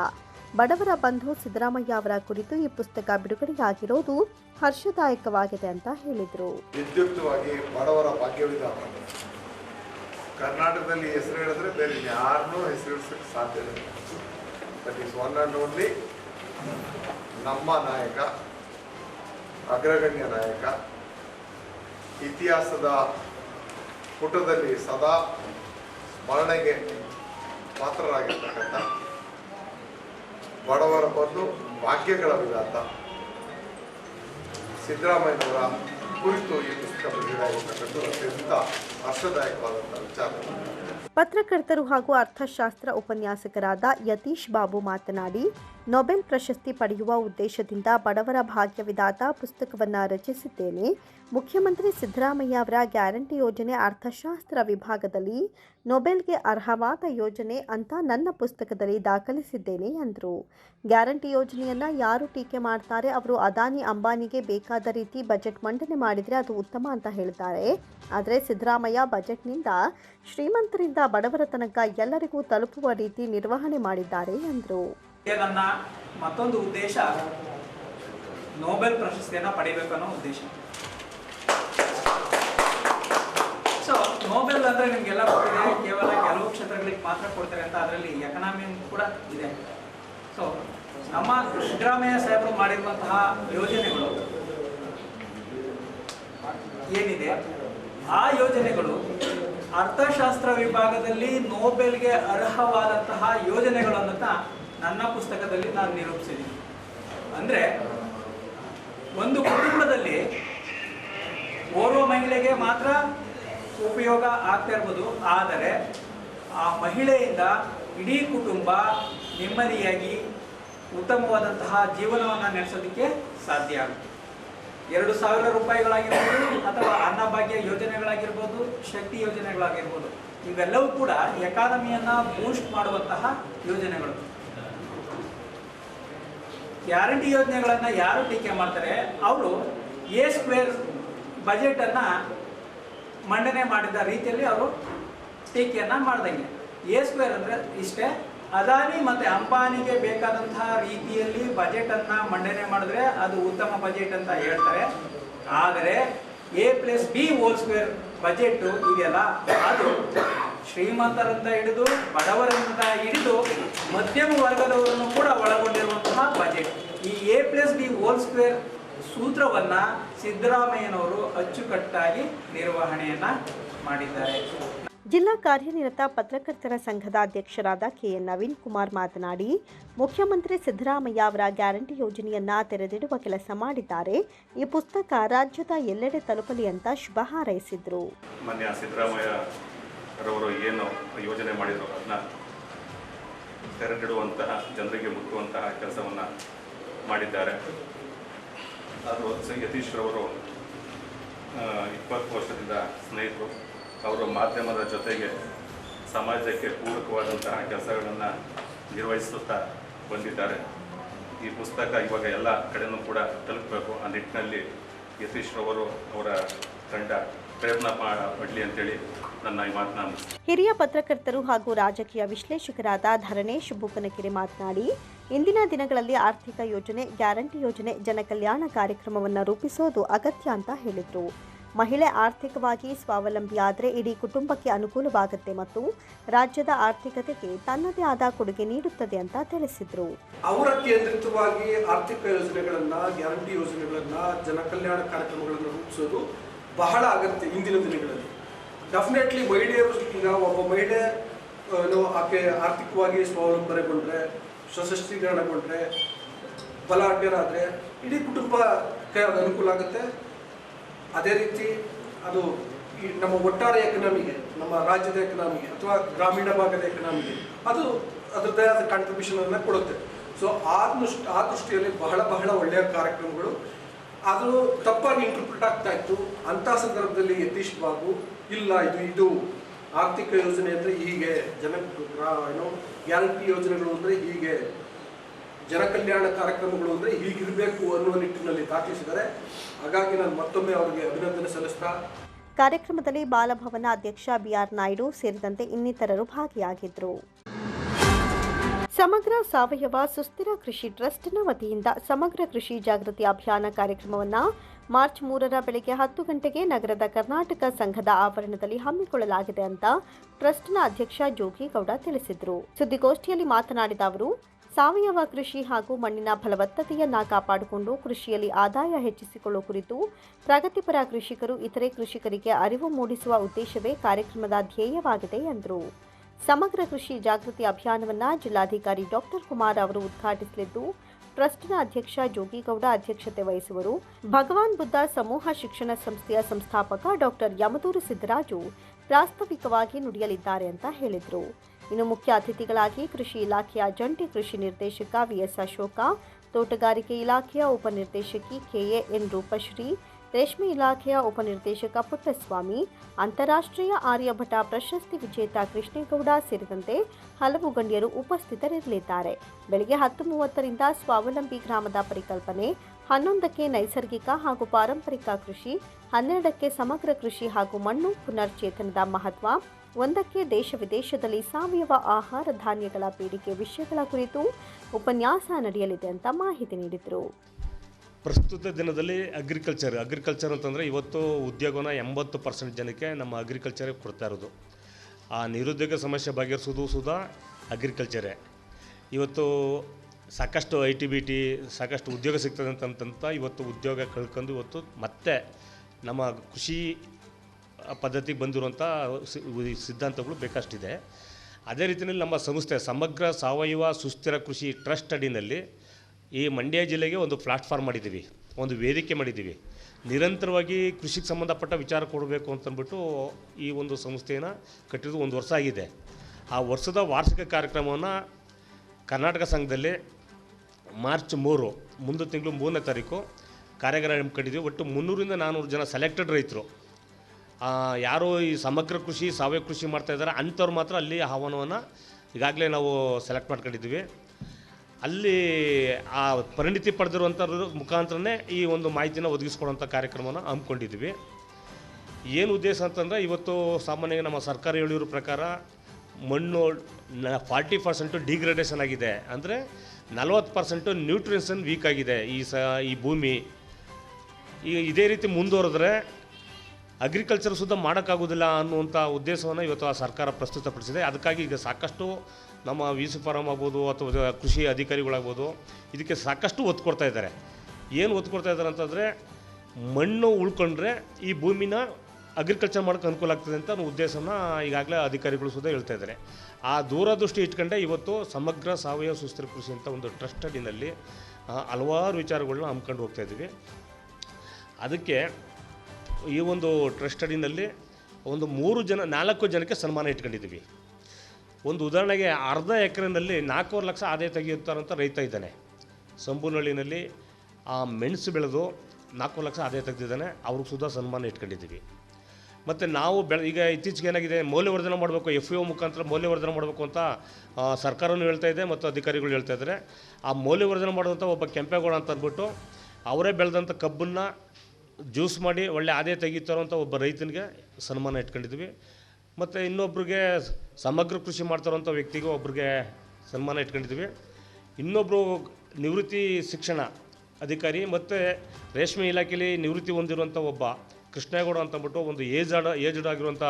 ಬಡವರ ಬಂಧು ಸಿದ್ದರಾಮಯ್ಯ ಅವರ ಕುರಿತು ಈ ಪುಸ್ತಕ ಬಿಡುಗಡೆಯಾಗಿರೋದು ಹರ್ಷದಾಯಕವಾಗಿದೆ ಅಂತ ಹೇಳಿದರು. ಬಡವರ ಭಾಗ್ಯವಿದಾತ ಕರ್ನಾಟಕದಲ್ಲಿ ಹೆಸರು ಹೇಳಿದ್ರೆ ಬೇರೆ ಯಾರನ್ನೂ ಹೆಸರಿಸಕ್ಕೆ ಸಾಧ್ಯ but is one and only ನಮ್ಮ ನಾಯಕ, ಅಗ್ರಗಣ್ಯ ನಾಯಕ, ಇತಿಹಾಸದ ಪುಟದಲ್ಲಿ ಸದಾ ಸ್ಮರಣೆಗೆ ಪಾತ್ರರಾಗಿರ್ತಕ್ಕಂಥ ಬಡವರ ಬಂದು ಭಾಗ್ಯಗಳ ವಿಧಾತ ಸಿದ್ದರಾಮಯ್ಯನವರ ಕುರಿತು ಈ ಪುಸ್ತಕ ಬಿಡುಗಡೆಯಾಗಿರ್ತಕ್ಕಂಥದ್ದು ಅತ್ಯಂತ ಹರ್ಷದಾಯಕವಾದಂಥ ವಿಚಾರ ಪತ್ರಕರ್ತರು ಹಾಗೂ ಅರ್ಥಶಾಸ್ತ್ರ ಉಪನ್ಯಾಸಕರಾದ ಯತೀಶ್ ಬಾಬು ಮಾತನಾಡಿ ನೊಬೆಲ್ ಪ್ರಶಸ್ತಿ ಪಡೆಯುವ ಉದ್ದೇಶದಿಂದ ಬಡವರ ಭಾಗ್ಯ ವಿಧಾತ ಪುಸ್ತಕವನ್ನು ರಚಿಸಿದ್ದೇನೆ. ಮುಖ್ಯಮಂತ್ರಿ ಸಿದ್ದರಾಮಯ್ಯ ಅವರ ಗ್ಯಾರಂಟಿ ಯೋಜನೆ ಅರ್ಥಶಾಸ್ತ್ರ ವಿಭಾಗದಲ್ಲಿ ನೊಬೆಲ್ಗೆ ಅರ್ಹವಾದ ಯೋಜನೆ ಅಂತ ನನ್ನ ಪುಸ್ತಕದಲ್ಲಿ ದಾಖಲಿಸಿದ್ದೇನೆ ಎಂದರು ಗ್ಯಾರಂಟಿ ಯೋಜನೆಯನ್ನು ಯಾರು ಟೀಕೆ ಮಾಡ್ತಾರೆ, ಅವರು ಅದಾನಿ ಅಂಬಾನಿಗೆ ಬೇಕಾದ ರೀತಿ ಬಜೆಟ್ ಮಂಡನೆ ಮಾಡಿದರೆ ಅದು ಉತ್ತಮ ಅಂತ ಹೇಳ್ತಾರೆ. ಆದರೆ ಸಿದ್ದರಾಮಯ್ಯ ಬಜೆಟ್ನಿಂದ ಶ್ರೀಮಂತರಿಂದ ಬಡವರ ತನಕ ಎಲ್ಲರಿಗೂ ತಲುಪುವ ರೀತಿ ನಿರ್ವಹಣೆ ಮಾಡಿದ್ದಾರೆ ಎಂದರು ನನ್ನ ಮತ್ತೊಂದು ಉದ್ದೇಶ ನೋಬೆಲ್ ಪ್ರಶಸ್ತಿಯನ್ನು ಪಡಿಬೇಕು ಅನ್ನೋ ಉದ್ದೇಶ. ಸೊ ನೋಬೆಲ್ ಅಂದ್ರೆ ನಿಮ್ಗೆಲ್ಲ ಗೊತ್ತಿದೆ, ಕೇವಲ ಕೆಲವು ಕ್ಷೇತ್ರಗಳಿಗೆ ಮಾತ್ರ ಕೊಡ್ತಾರೆ ಅಂತ ಅದರಲ್ಲಿ ಎಕನಾಮಿ ಕೂಡ ಇದೆ. ಸೊ ನಮ್ಮ ಸಿದ್ದರಾಮಯ್ಯ ಸಾಹೇಬರು ಮಾಡಿರುವಂತಹ ಯೋಜನೆಗಳು ಏನಿದೆ? ಆ ಯೋಜನೆಗಳು ಅರ್ಥಶಾಸ್ತ್ರ ವಿಭಾಗದಲ್ಲಿ ನೋಬೆಲ್ಗೆ ಅರ್ಹವಾದಂತಹ ಯೋಜನೆಗಳು ಅನ್ನೋದನ್ನ ನನ್ನ ಪುಸ್ತಕದಲ್ಲಿ ನಾನು ನಿರೂಪಿಸಿದ್ದೀನಿ. ಅಂದರೆ, ಒಂದು ಕುಟುಂಬದಲ್ಲಿ ಓರ್ವ ಮಹಿಳೆಗೆ ಮಾತ್ರ ಉಪಯೋಗ ಆಗ್ತಾ ಇರ್ಬೋದು. ಆದರೆ, ಆ ಮಹಿಳೆಯಿಂದ ಇಡೀ ಕುಟುಂಬ ನೆಮ್ಮದಿಯಾಗಿ ಉತ್ತಮವಾದಂತಹ ಜೀವನವನ್ನು ನಡೆಸೋದಕ್ಕೆ ಸಾಧ್ಯ ಆಗುತ್ತೆ. ಎರಡು ಸಾವಿರ ರೂಪಾಯಿಗಳಾಗಿರ್ಬೋದು ಅಥವಾ ಅನ್ನಭಾಗ್ಯ ಯೋಜನೆಗಳಾಗಿರ್ಬೋದು, ಶಕ್ತಿ ಯೋಜನೆಗಳಾಗಿರ್ಬೋದು, ಇವೆಲ್ಲವೂ ಕೂಡ ಎಕಾನಮಿಯನ್ನು ಬೂಸ್ಟ್ ಮಾಡುವಂತಹ ಯೋಜನೆಗಳು. ಗ್ಯಾರಂಟಿ ಯೋಜನೆಗಳನ್ನು ಯಾರು ಟೀಕೆ ಮಾಡ್ತಾರೆ? ಅವರು ಎ ಸ್ಕ್ವೇರ್ ಬಜೆಟನ್ನು ಮಂಡನೆ ಮಾಡಿದ ರೀತಿಯಲ್ಲಿ ಅವರು ಟೀಕೆಯನ್ನು ಮಾಡ್ದಂಗೆ. ಎ ಸ್ಕ್ವೇರ್ ಅಂದರೆ ಇಷ್ಟೇ, ಅದಾನಿ ಮತ್ತು ಅಂಬಾನಿಗೆ ಬೇಕಾದಂತಹ ರೀತಿಯಲ್ಲಿ ಬಜೆಟನ್ನು ಮಂಡನೆ ಮಾಡಿದ್ರೆ ಅದು ಉತ್ತಮ ಬಜೆಟ್ ಅಂತ ಹೇಳ್ತಾರೆ. ಆದರೆ A plus B whole square budget ಇದೆಯಲ್ಲ, ಅದು ಶ್ರೀಮಂತರಂತ ಹಿಡಿದು ಬಡವರಿಂದ ಹಿಡಿದು ಮಧ್ಯಮ ವರ್ಗದವರನ್ನು ಕೂಡ ಒಳಗೊಂಡಿರುವಂತಹ ಬಜೆಟ್. ಈ A plus D whole square ಸೂತ್ರವನ್ನ ಸಿದ್ದರಾಮಯ್ಯನವರು ಅಚ್ಚುಕಟ್ಟಾಗಿ ನಿರ್ವಹಣೆಯನ್ನ ಮಾಡಿದ್ದಾರೆ. ಜಿಲ್ಲಾ ಕಾರ್ಯನಿರತ ಪತ್ರಕರ್ತರ ಸಂಘದ ಅಧ್ಯಕ್ಷರಾದ ಕೆಎನ್ ನವೀನ್ ಕುಮಾರ್ ಮಾತನಾಡಿ, ಮುಖ್ಯಮಂತ್ರಿ ಸಿದ್ದರಾಮಯ್ಯ ಅವರ ಗ್ಯಾರಂಟಿ ಯೋಜನೆಯನ್ನ ತೆರೆದಿಡುವ ಕೆಲಸ ಮಾಡಿದ್ದಾರೆ. ಈ ಪುಸ್ತಕ ರಾಜ್ಯದ ಎಲ್ಲೆಡೆ ತಲುಪಲಿ ಅಂತ ಶುಭ ಹಾರೈಸಿದ್ರು. ಮಾನ್ಯ ಸಿದ್ದರಾಮಯ್ಯರವರು ಏನು ಯೋಜನೆ ಮಾಡಿದ್ರು, ಅದನ್ನ ತೆರೆದಿಡುವಂತಹ, ಜನರಿಗೆ ಮುಟ್ಟುವಂತಹ ಕೆಲಸವನ್ನು ಮಾಡಿದ್ದಾರೆ. ಅದು ಯತೀಶ್ ರವರು ಇಪ್ಪತ್ತು ವರ್ಷದಿಂದ ಸ್ನೇಹಿತರು ಅವರು ಮಾಧ್ಯಮದ ಜೊತೆಗೆ ಸಮಾಜಕ್ಕೆ ಪೂರಕವಾದಂತಹ ಕೆಲಸಗಳನ್ನು ನಿರ್ವಹಿಸುತ್ತಾ ಬಂದಿದ್ದಾರೆ. ಈ ಪುಸ್ತಕ ಇವಾಗ ಎಲ್ಲ ಕಡೆಯೂ ಕೂಡ ತಲುಪಬೇಕು. ಆ ನಿಟ್ಟಿನಲ್ಲಿ ಯತೀಶ್ ರವರು ಅವರ ತಂಡ ಪ್ರಯತ್ನ ಪಡಲಿ ಅಂತೇಳಿ ನನ್ನ ಈ ಹಿರಿಯ ಪತ್ರಕರ್ತರು ಹಾಗೂ ರಾಜಕೀಯ ವಿಶ್ಲೇಷಕರಾದ ಧರಣೇಶ್ ಬೂಕನಕೆರೆ ಮಾತನಾಡಿ, ಇಂದಿನ ದಿನಗಳಲ್ಲಿ ಆರ್ಥಿಕ ಯೋಜನೆ, ಗ್ಯಾರಂಟಿ ಯೋಜನೆ, ಜನಕಲ್ಯಾಣ ಕಾರ್ಯಕ್ರಮವನ್ನು ರೂಪಿಸೋದು ಅಗತ್ಯ ಅಂತ ಹೇಳಿದರು. ಮಹಿಳೆ ಆರ್ಥಿಕವಾಗಿ ಸ್ವಾವಲಂಬಿಯಾದರೆ ಇಡೀ ಕುಟುಂಬಕ್ಕೆ ಅನುಕೂಲವಾಗುತ್ತೆ ಮತ್ತು ರಾಜ್ಯದ ಆರ್ಥಿಕತೆಗೆ ತನ್ನದೇ ಆದ ಕೊಡುಗೆ ನೀಡುತ್ತದೆ ಅಂತ ತಿಳಿಸಿದರು. ಅವರ ಕೇಂದ್ರಿತವಾಗಿ ಆರ್ಥಿಕ ಯೋಜನೆಗಳನ್ನ, ಗ್ಯಾರಂಟಿ ಯೋಜನೆಗಳನ್ನ ಜನಕಲ್ಯಾಣ ಕಾರ್ಯಕ್ರಮಗಳನ್ನು ರೂಪಿಸೋದು ಬಹಳ ಅಗತ್ಯ ಇಂದಿನ ದಿನಗಳಲ್ಲಿ. ಡೆಫಿನೆಟ್ಲಿ ಮಹಿಳೆಯರು ಈಗ ಒಬ್ಬ ಮಹಿಳೆ ಆಕೆ ಆರ್ಥಿಕವಾಗಿ ಸ್ವಾವಲಂಬನೆಗೊಂಡ್ರೆ ಸಶಸ್ತ್ರೀಕರಣಗೊಂಡ್ರೆ ಬಲಾಢ್ಯರಾದರೆ ಇಡೀ ಕುಟುಂಬಕ್ಕೆ ಅನುಕೂಲ ಆಗುತ್ತೆ. ಅದೇ ರೀತಿ ಅದು ಈ ನಮ್ಮ ಒಟ್ಟಾರೆ ಎಕನಾಮಿಗೆ ನಮ್ಮ ರಾಜ್ಯದ ಎಕನಾಮಿಗೆ ಅಥವಾ ಗ್ರಾಮೀಣ ಭಾಗದ ಎಕನಾಮಿಗೆ ಅದು ಅದರದ್ದೇ ಆದ ಕಾಂಟ್ರಿಬ್ಯೂಷನ್ ಅನ್ನು ಕೊಡುತ್ತೆ. ಸೊ ಆ ದೃಷ್ಟಿ, ಆ ದೃಷ್ಟಿಯಲ್ಲಿ ಬಹಳ ಬಹಳ ಒಳ್ಳೆಯ ಕಾರ್ಯಕ್ರಮಗಳು. ಅದು ತಪ್ಪಾಗಿ ಇಂಟರ್ಪ್ರಿಟ್ ಆಗ್ತಾ ಇತ್ತು. ಅಂತ ಸಂದರ್ಭದಲ್ಲಿ ಯತೀಶ್ ಬಾಬು, ಇಲ್ಲ, ಇದು ಇದು. ಆರ್ಥಿಕ ಯೋಜನೆ ಅಂದರೆ ಹೀಗೆ, ಜನ, ಏನು, ಗ್ಯಾರಂಟಿ ಯೋಜನೆಗಳು ಅಂದರೆ ಹೀಗೆ. ಜನಕಲ್ಯಾಣ ಕಾರ್ಯಕ್ರಮಗಳು ಅಂದರೆ ಹೀಗಿರಬೇಕು ಅನ್ನುವ ನಿಟ್ಟಿನಲ್ಲಿ ದಾಖಲಿಸಿದರೆ ಹಾಗಾಗಿ ನಾನು ಮತ್ತೊಮ್ಮೆ ಅವರಿಗೆ ಅಭಿನಂದನೆ ಸಲ್ಲಿಸ್ತಾ ಕಾರ್ಯಕ್ರಮದಲ್ಲಿ ಬಾಲಭವನ ಅಧ್ಯಕ್ಷ ಬಿಆರ್ ನಾಯ್ಡು ಸೇರಿದಂತೆ ಇನ್ನಿತರರು ಭಾಗಿಯಾಗಿದ್ದರು ಸಮಗ್ರ ಸಾವಯವ ಸುಸ್ಥಿರ ಕೃಷಿ ಟ್ರಸ್ಟ್ನ ವತಿಯಿಂದ ಸಮಗ್ರ ಕೃಷಿ ಜಾಗೃತಿ ಅಭಿಯಾನ ಕಾರ್ಯಕ್ರಮವನ್ನು ಮಾರ್ಚ್ ಮೂರರ ಬೆಳಗ್ಗೆ ಹತ್ತು ಗಂಟೆಗೆ ನಗರದ ಕರ್ನಾಟಕ ಸಂಘದ ಆವರಣದಲ್ಲಿ ಹಮ್ಮಿಕೊಳ್ಳಲಾಗಿದೆ ಅಂತ ಟ್ರಸ್ಟ್ನ ಅಧ್ಯಕ್ಷ ಜೋಗಿಗೌಡ ತಿಳಿಸಿದರು. ಸುದ್ದಿಗೋಷ್ಠಿಯಲ್ಲಿ ಮಾತನಾಡಿದ ಅವರು ಸಾವಯವ ಕೃಷಿ ಹಾಗೂ ಮಣ್ಣಿನ ಫಲವತ್ತತೆಯನ್ನ ಕಾಪಾಡಿಕೊಂಡು ಕೃಷಿಯಲ್ಲಿ ಆದಾಯ ಹೆಚ್ಚಿಸಿಕೊಳ್ಳುವ ಕುರಿತು ಪ್ರಗತಿಪರ ಕೃಷಿಕರು ಇತರೆ ಕೃಷಿಕರಿಗೆ ಅರಿವು ಮೂಡಿಸುವ ಉದ್ದೇಶವೇ ಕಾರ್ಯಕ್ರಮದ ಧ್ಯೇಯವಾಗಿದೆ ಎಂದರು. ಸಮಗ್ರ ಕೃಷಿ ಜಾಗೃತಿ ಅಭಿಯಾನವನ್ನ ಜಿಲ್ಲಾಧಿಕಾರಿ ಡಾಕ್ಟರ್ ಕುಮಾರ್ ಅವರು ಉದ್ಘಾಟಿಸಲಿದ್ದು, ಟ್ರಸ್ಟ್ನ ಅಧ್ಯಕ್ಷ ಜೋಗಿಗೌಡ ಅಧ್ಯಕ್ಷತೆ ವಹಿಸುವರು. ಭಗವಾನ್ ಬುದ್ಧ ಸಮೂಹ ಶಿಕ್ಷಣ ಸಂಸ್ಥೆಯ ಸಂಸ್ಥಾಪಕ ಡಾಕ್ಟರ್ ಯಮದೂರು ಸಿದ್ದರಾಜು ಪ್ರಾಸ್ತಾವಿಕವಾಗಿ ನುಡಿಯಲಿದ್ದಾರೆ ಅಂತ ಹೇಳಿದರು. ಇನ್ನು ಮುಖ್ಯ ಅತಿಥಿಗಳಾಗಿ ಕೃಷಿ ಇಲಾಖೆಯ ಜಂಟಿ ಕೃಷಿ ನಿರ್ದೇಶಕ ವಿಎಸ್ ಅಶೋಕ, ತೋಟಗಾರಿಕೆ ಇಲಾಖೆಯ ಉಪನಿರ್ದೇಶಕಿ ಕೆಎ ಎನ್ ರೂಪಶ್ರೀ, ರೇಷ್ಮೆ ಇಲಾಖೆಯ ಉಪನಿರ್ದೇಶಕ ಪುಟ್ಟಸ್ವಾಮಿ, ಅಂತಾರಾಷ್ಟ್ರೀಯ ಆರ್ಯಭಟ ಪ್ರಶಸ್ತಿ ವಿಜೇತ ಕೃಷ್ಣೇಗೌಡ ಸೇರಿದಂತೆ ಹಲವು ಗಣ್ಯರು ಉಪಸ್ಥಿತರಿರಲಿದ್ದಾರೆ. ಬೆಳಗ್ಗೆ ಹತ್ತು ಮೂವತ್ತರಿಂದ ಸ್ವಾವಲಂಬಿ ಗ್ರಾಮದ ಪರಿಕಲ್ಪನೆ ಹನ್ನೊಂದಕ್ಕೆ ನೈಸರ್ಗಿಕ ಹಾಗೂ ಪಾರಂಪರಿಕ ಕೃಷಿ, ಹನ್ನೆರಡಕ್ಕೆ ಸಮಗ್ರ ಕೃಷಿ ಹಾಗೂ ಮಣ್ಣು ಪುನರ್ಚೇತನದ ಮಹತ್ವ, ಒಂದಕ್ಕೆ ದೇಶ ವಿದೇಶದಲ್ಲಿ ಸಾವಯವ ಆಹಾರ ಧಾನ್ಯಗಳ ಬೇಡಿಕೆ ವಿಷಯಗಳ ಕುರಿತು ಉಪನ್ಯಾಸ ನಡೆಯಲಿದೆ ಅಂತ ಮಾಹಿತಿ ನೀಡಿದರು. ಪ್ರಸ್ತುತ ದಿನದಲ್ಲಿ ಅಗ್ರಿಕಲ್ಚರ್ ಅಗ್ರಿಕಲ್ಚರ್ ಅಂತಂದರೆ ಇವತ್ತು ಉದ್ಯೋಗನ ಎಂಬತ್ತು ಪರ್ಸೆಂಟ್ ಜನಕ್ಕೆ ನಮ್ಮ ಅಗ್ರಿಕಲ್ಚರೇ ಕೊಡ್ತಾ ಇರೋದು. ಆ ನಿರುದ್ಯೋಗ ಸಮಸ್ಯೆ ಬಗೆಹರಿಸೋದು ಸುಧಾ ಅಗ್ರಿಕಲ್ಚರೇ ಇವತ್ತು ಸಾಕಷ್ಟು ಐ ಟಿ ಬಿ ಟಿ, ಸಾಕಷ್ಟು ಉದ್ಯೋಗ ಸಿಗ್ತದೆ ಅಂತಂತ ಇವತ್ತು ಉದ್ಯೋಗ ಕಳ್ಕೊಂಡು ಇವತ್ತು ಮತ್ತೆ ನಮ್ಮ ಕೃಷಿ ಪದ್ಧತಿಗೆ ಬಂದಿರುವಂಥ ಸಿದ್ಧಾಂತಗಳು ಬೇಕಷ್ಟಿದೆ. ಅದೇ ರೀತಿಯಲ್ಲಿ ನಮ್ಮ ಸಂಸ್ಥೆ ಸಮಗ್ರ ಸಾವಯವ ಸುಸ್ಥಿರ ಕೃಷಿ ಟ್ರಸ್ಟ್ ಅಡಿನಲ್ಲಿ ಈ ಮಂಡ್ಯ ಜಿಲ್ಲೆಗೆ ಒಂದು ಪ್ಲಾಟ್ಫಾರ್ಮ್ ಮಾಡಿದ್ದೀವಿ, ಒಂದು ವೇದಿಕೆ ಮಾಡಿದ್ದೀವಿ. ನಿರಂತರವಾಗಿ ಕೃಷಿಗೆ ಸಂಬಂಧಪಟ್ಟ ವಿಚಾರ ಕೊಡಬೇಕು ಅಂತಂದ್ಬಿಟ್ಟು ಈ ಒಂದು ಸಂಸ್ಥೆಯನ್ನು ಕಟ್ಟಿದ್ದು ಒಂದು ವರ್ಷ ಆಗಿದೆ. ಆ ವರ್ಷದ ವಾರ್ಷಿಕ ಕಾರ್ಯಕ್ರಮವನ್ನು ಕರ್ನಾಟಕ ಸಂಘದಲ್ಲಿ ಮಾರ್ಚ್ ಮೂರು ಮುಂದಿನ ತಿಂಗಳು ಮೂರನೇ ತಾರೀಕು ಕಾರ್ಯಾಗಾರ ಹಮ್ಮಿಕೊಂಡಿದ್ವಿ ಒಟ್ಟು ಮುನ್ನೂರಿಂದ ನಾನ್ನೂರು ಜನ ಸೆಲೆಕ್ಟೆಡ್ ರೈತರು. ಯಾರು ಈ ಸಮಗ್ರ ಕೃಷಿ, ಸಾವಯವ ಕೃಷಿ ಮಾಡ್ತಾ ಇದ್ದಾರೆ, ಅಂಥವ್ರು ಮಾತ್ರ ಅಲ್ಲಿ ಆಹ್ವಾನವನ್ನು ಈಗಾಗಲೇ ನಾವು ಸೆಲೆಕ್ಟ್ ಮಾಡ್ಕೊಂಡಿದ್ದೀವಿ. ಅಲ್ಲಿ ಆ ಪರಿಣಿತಿ ಪಡೆದಿರುವಂಥವ್ರ ಮುಖಾಂತರನೇ ಈ ಒಂದು ಮಾಹಿತಿನ ಒದಗಿಸ್ಕೊಡೋಂಥ ಕಾರ್ಯಕ್ರಮವನ್ನು ಹಮ್ಮಿಕೊಂಡಿದ್ವಿ ಏನು ಉದ್ದೇಶ ಅಂತಂದರೆ, ಇವತ್ತು ಸಾಮಾನ್ಯವಾಗಿ ನಮ್ಮ ಸರ್ಕಾರ ಹೇಳಿರೋ ಪ್ರಕಾರ ಮಣ್ಣು ಫಾರ್ಟಿ ಪರ್ಸೆಂಟು ಡಿಗ್ರೇಡೇಷನ್ ಆಗಿದೆ. ಅಂದರೆ ನಲವತ್ತು ಪರ್ಸೆಂಟು ನ್ಯೂಟ್ರಿಷನ್ ವೀಕ್ ಆಗಿದೆ ಈ ಸ, ಈ ಭೂಮಿ. ಈ, ಇದೇ ರೀತಿ ಮುಂದುವರೆದ್ರೆ ಅಗ್ರಿಕಲ್ಚರ್ ಸುದ್ದ ಮಾಡೋಕ್ಕಾಗೋದಿಲ್ಲ ಅನ್ನುವಂಥ ಉದ್ದೇಶವನ್ನು ಇವತ್ತು ಆ ಸರ್ಕಾರ ಪ್ರಸ್ತುತಪಡಿಸಿದೆ. ಅದಕ್ಕಾಗಿ ಈಗ ಸಾಕಷ್ಟು ನಮ್ಮ ವಿ ಸಿ ಫಾರಮ್ ಆಗ್ಬೋದು ಅಥವಾ ಕೃಷಿ ಅಧಿಕಾರಿಗಳಾಗ್ಬೋದು ಇದಕ್ಕೆ ಸಾಕಷ್ಟು ಒತ್ತು ಕೊಡ್ತಾ ಇದ್ದಾರೆ. ಏನು ಒತ್ತು ಕೊಡ್ತಾ ಇದ್ದಾರೆ ಅಂತಂದರೆ ಮಣ್ಣು ಉಳ್ಕೊಂಡ್ರೆ ಈ ಭೂಮಿನ ಅಗ್ರಿಕಲ್ಚರ್ ಮಾಡೋಕ್ಕೆ ಅನುಕೂಲ ಆಗ್ತದೆ ಅಂತ ಉದ್ದೇಶನ ಈಗಾಗಲೇ ಅಧಿಕಾರಿಗಳು ಸುದ್ದ ಹೇಳ್ತಾ ಇದ್ದಾರೆ. ಆ ದೂರದೃಷ್ಟಿ ಇಟ್ಕೊಂಡೆ ಇವತ್ತು ಸಮಗ್ರ ಸಾವಯವ ಸುಸ್ಥಿರ ಕೃಷಿ ಅಂತ ಒಂದು ಟ್ರಸ್ಟ್ ಅಡಿನಲ್ಲಿ ಹಲವಾರು ವಿಚಾರಗಳನ್ನ ಹೋಗ್ತಾ ಇದ್ದೀವಿ ಅದಕ್ಕೆ ಈ ಒಂದು ಟ್ರಸ್ಟ್ ಅಡಿನಲ್ಲಿ ಒಂದು ಮೂರು ಜನ, ನಾಲ್ಕು ಜನಕ್ಕೆ ಸನ್ಮಾನ ಇಟ್ಕೊಂಡಿದ್ದೀವಿ. ಒಂದು ಉದಾಹರಣೆಗೆ ಅರ್ಧ ಎಕರೆನಲ್ಲಿ ನಾಲ್ಕೂವರೆ ಲಕ್ಷ ಆದಾಯ ತೆಗೆಯುತ್ತಾರಂತ ರೈತ ಇದ್ದಾನೆ. ಸಂಬೂನಹಳ್ಳಿನಲ್ಲಿ ಆ ಮೆಣಸು ಬೆಳೆದು ನಾಲ್ಕೂವರೆ ಲಕ್ಷ ಆದಾಯ ತೆಗೆದಿದ್ದಾನೆ. ಅವ್ರಿಗೆ ಸುಧಾ ಸನ್ಮಾನ ಇಟ್ಕೊಂಡಿದ್ದೀವಿ. ಮತ್ತು ನಾವು ಬೆಳೆ, ಈಗ ಇತ್ತೀಚೆಗೆ ಏನಾಗಿದೆ, ಮೌಲ್ಯವರ್ಧನೆ ಮಾಡಬೇಕು ಎಫ್ ಯು ಮುಖಾಂತರ ಮೌಲ್ಯವರ್ಧನೆ ಮಾಡಬೇಕು ಅಂತ ಸರ್ಕಾರವೂ ಹೇಳ್ತಾ ಇದೆ ಮತ್ತು ಅಧಿಕಾರಿಗಳು ಹೇಳ್ತಾ ಇದ್ದಾರೆ. ಆ ಮೌಲ್ಯವರ್ಧನೆ ಮಾಡುವಂಥ ಒಬ್ಬ ಕೆಂಪೇಗೌಡ ಅಂತ ಅಂದ್ಬಿಟ್ಟು, ಅವರೇ ಬೆಳೆದಂಥ ಕಬ್ಬನ್ನು ಜ್ಯೂಸ್ ಮಾಡಿ ಒಳ್ಳೆ ಆದಾಯ ತೆಗಿತಾರೋ ಅಂತ ಒಬ್ಬ ರೈತನಿಗೆ ಸನ್ಮಾನ ಇಟ್ಕೊಂಡಿದ್ವಿ ಮತ್ತು ಇನ್ನೊಬ್ರಿಗೆ ಸಮಗ್ರ ಕೃಷಿ ಮಾಡ್ತಾರೋಂಥ ವ್ಯಕ್ತಿಗೆ ಒಬ್ರಿಗೆ ಸನ್ಮಾನ ಇಟ್ಕೊಂಡಿದ್ವಿ ಇನ್ನೊಬ್ಬರು ನಿವೃತ್ತಿ ಶಿಕ್ಷಣ ಅಧಿಕಾರಿ ಮತ್ತು ರೇಷ್ಮೆ ಇಲಾಖೆಯಲ್ಲಿ ನಿವೃತ್ತಿ ಹೊಂದಿರುವಂಥ ಒಬ್ಬ ಕೃಷ್ಣೇಗೌಡ ಅಂತಂದ್ಬಿಟ್ಟು ಒಂದು ಏಜಡ್ ಏಜ್ಡ್ ಆಗಿರುವಂಥ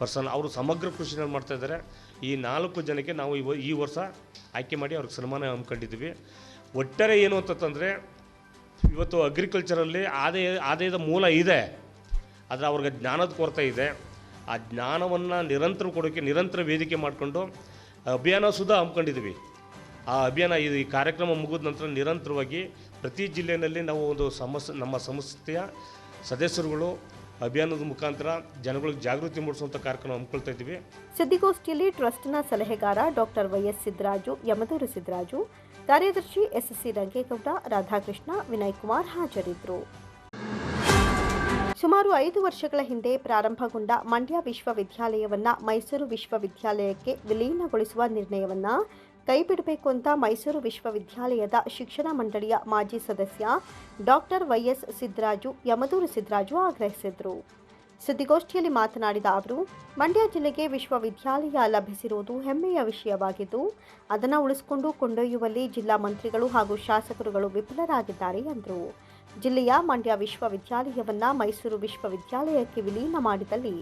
ಪರ್ಸನ್ ಅವರು ಸಮಗ್ರ ಕೃಷಿ ಮಾಡ್ತಾ ಇದ್ದಾರೆ. ಈ ನಾಲ್ಕು ಜನಕ್ಕೆ ನಾವು ಈ ವರ್ಷ ಆಯ್ಕೆ ಮಾಡಿ ಅವ್ರಿಗೆ ಸನ್ಮಾನ ಹಮ್ಮಿಕೊಂಡಿದ್ದೀವಿ. ಒಟ್ಟಾರೆ ಏನು ಅಂತಂದರೆ ಇವತ್ತು ಅಗ್ರಿಕಲ್ಚರಲ್ಲಿ ಆದಾಯ, ಆದಾಯದ ಮೂಲ ಇದೆ. ಆದರೆ ಅವ್ರಿಗೆ ಜ್ಞಾನದ ಕೊರತೆ ಇದೆ. ಆ ಜ್ಞಾನವನ್ನು ನಿರಂತರ ಕೊಡೋಕ್ಕೆ ನಿರಂತರ ವೇದಿಕೆ ಮಾಡಿಕೊಂಡು ಅಭಿಯಾನ ಸುಧಾ ಹಮ್ಮಿಕೊಂಡಿದ್ದೀವಿ. ಆ ಅಭಿಯಾನ ಈ ಕಾರ್ಯಕ್ರಮ ಮುಗಿದ ನಂತರ ನಿರಂತರವಾಗಿ ಪ್ರತಿ ಜಿಲ್ಲೆಯಲ್ಲಿ ನಾವು ಒಂದು ಸಮಸ್, ನಮ್ಮ ಸಂಸ್ಥೆಯ ಸದಸ್ಯರುಗಳು ಅಭಿಯಾನದ ಮುಖಾಂತರ ಜನಗಳಿಗೆ ಜಾಗೃತಿ ಮೂಡಿಸುವಂಥ ಕಾರ್ಯಕ್ರಮ ಹಮ್ಮಿಕೊಳ್ತಾ ಇದ್ದೀವಿ. ಸುದ್ದಿಗೋಷ್ಠಿಯಲ್ಲಿ ಟ್ರಸ್ಟ್ನ ಸಲಹೆಗಾರ ಡಾಕ್ಟರ್ ವೈಎಸ್ ಸಿದ್ದರಾಜು, ಯಮದೂರು ಸಿದ್ದರಾಜು, ಕಾರ್ಯದರ್ಶಿ ಎಸ್ಎಸ್ಸಿ ರಂಗೇಗೌಡ, ರಾಧಾಕೃಷ್ಣ, ವಿನಯ್ ಕುಮಾರ್ ಹಾಜರಿದ್ದರು. ಸುಮಾರು ಐದು ವರ್ಷಗಳ ಹಿಂದೆ ಪ್ರಾರಂಭಗೊಂಡ ಮಂಡ್ಯ ವಿಶ್ವವಿದ್ಯಾಲಯವನ್ನು ಮೈಸೂರು ವಿಶ್ವವಿದ್ಯಾಲಯಕ್ಕೆ ವಿಲೀನಗೊಳಿಸುವ ನಿರ್ಣಯವನ್ನ ಕೈಬಿಡಬೇಕು ಅಂತ ಮೈಸೂರು ವಿಶ್ವವಿದ್ಯಾಲಯದ ಶಿಕ್ಷಣ ಮಂಡಳಿಯ ಮಾಜಿ ಸದಸ್ಯ ಡಾಕ್ಟರ್ ವೈಎಸ್ ಸಿದ್ದರಾಜು ಯಮದೂರು ಸಿದ್ದರಾಜು ಆಗ್ರಹಿಸಿದರು. ಸುದ್ದಿಗೋಷ್ಠಿಯಲ್ಲಿ ಮಾತನಾಡಿದ ಅವರು, ಮಂಡ್ಯ ಜಿಲ್ಲೆಗೆ ವಿಶ್ವವಿದ್ಯಾಲಯ ಲಭಿಸಿರುವುದು ಹೆಮ್ಮೆಯ ವಿಷಯವಾಗಿದ್ದು, ಅದನ್ನು ಉಳಿಸಿಕೊಂಡು ಕೊಂಡೊಯ್ಯುವಲ್ಲಿ ಜಿಲ್ಲಾ ಮಂತ್ರಿಗಳು ಹಾಗೂ ಶಾಸಕರುಗಳು ವಿಫಲರಾಗಿದ್ದಾರೆ ಎಂದರು. ಜಿಲ್ಲೆಯ ಮಂಡ್ಯ ವಿಶ್ವವಿದ್ಯಾಲಯವನ್ನು ಮೈಸೂರು ವಿಶ್ವವಿದ್ಯಾಲಯಕ್ಕೆ ವಿಲೀನ ಮಾಡಿದಲ್ಲಿ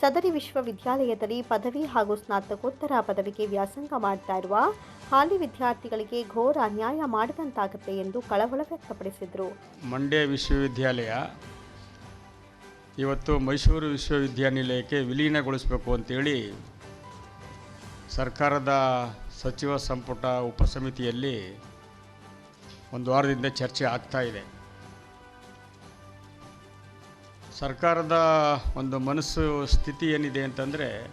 ಸದರಿ ವಿಶ್ವವಿದ್ಯಾಲಯದಲ್ಲಿ ಪದವಿ ಹಾಗೂ ಸ್ನಾತಕೋತ್ತರ ಪದವಿಗೆ ವ್ಯಾಸಂಗ ಮಾಡ್ತಾ ಇರುವ ಹಾಲಿ ವಿದ್ಯಾರ್ಥಿಗಳಿಗೆ ಘೋರ ಅನ್ಯಾಯ ಮಾಡಿದಂತಾಗುತ್ತೆ ಎಂದು ಕಳವಳ ವ್ಯಕ್ತಪಡಿಸಿದರು. ಮಂಡ್ಯ ವಿಶ್ವವಿದ್ಯಾಲಯ ಇವತ್ತು ಮೈಸೂರು ವಿಶ್ವವಿದ್ಯಾನಿಲಯಕ್ಕೆ ವಿಲೀನಗೊಳಿಸಬೇಕು ಅಂತೇಳಿ ಸರ್ಕಾರದ ಸಚಿವ ಸಂಪುಟ ಉಪಸಮಿತಿಯಲ್ಲಿ ಒಂದು ವಾರದಿಂದ ಚರ್ಚೆ ಆಗ್ತಾ ಇದೆ. ಸರ್ಕಾರದ ಒಂದು ಮನಸ್ಸು, ಸ್ಥಿತಿ ಏನಿದೆ ಅಂತಂದರೆ,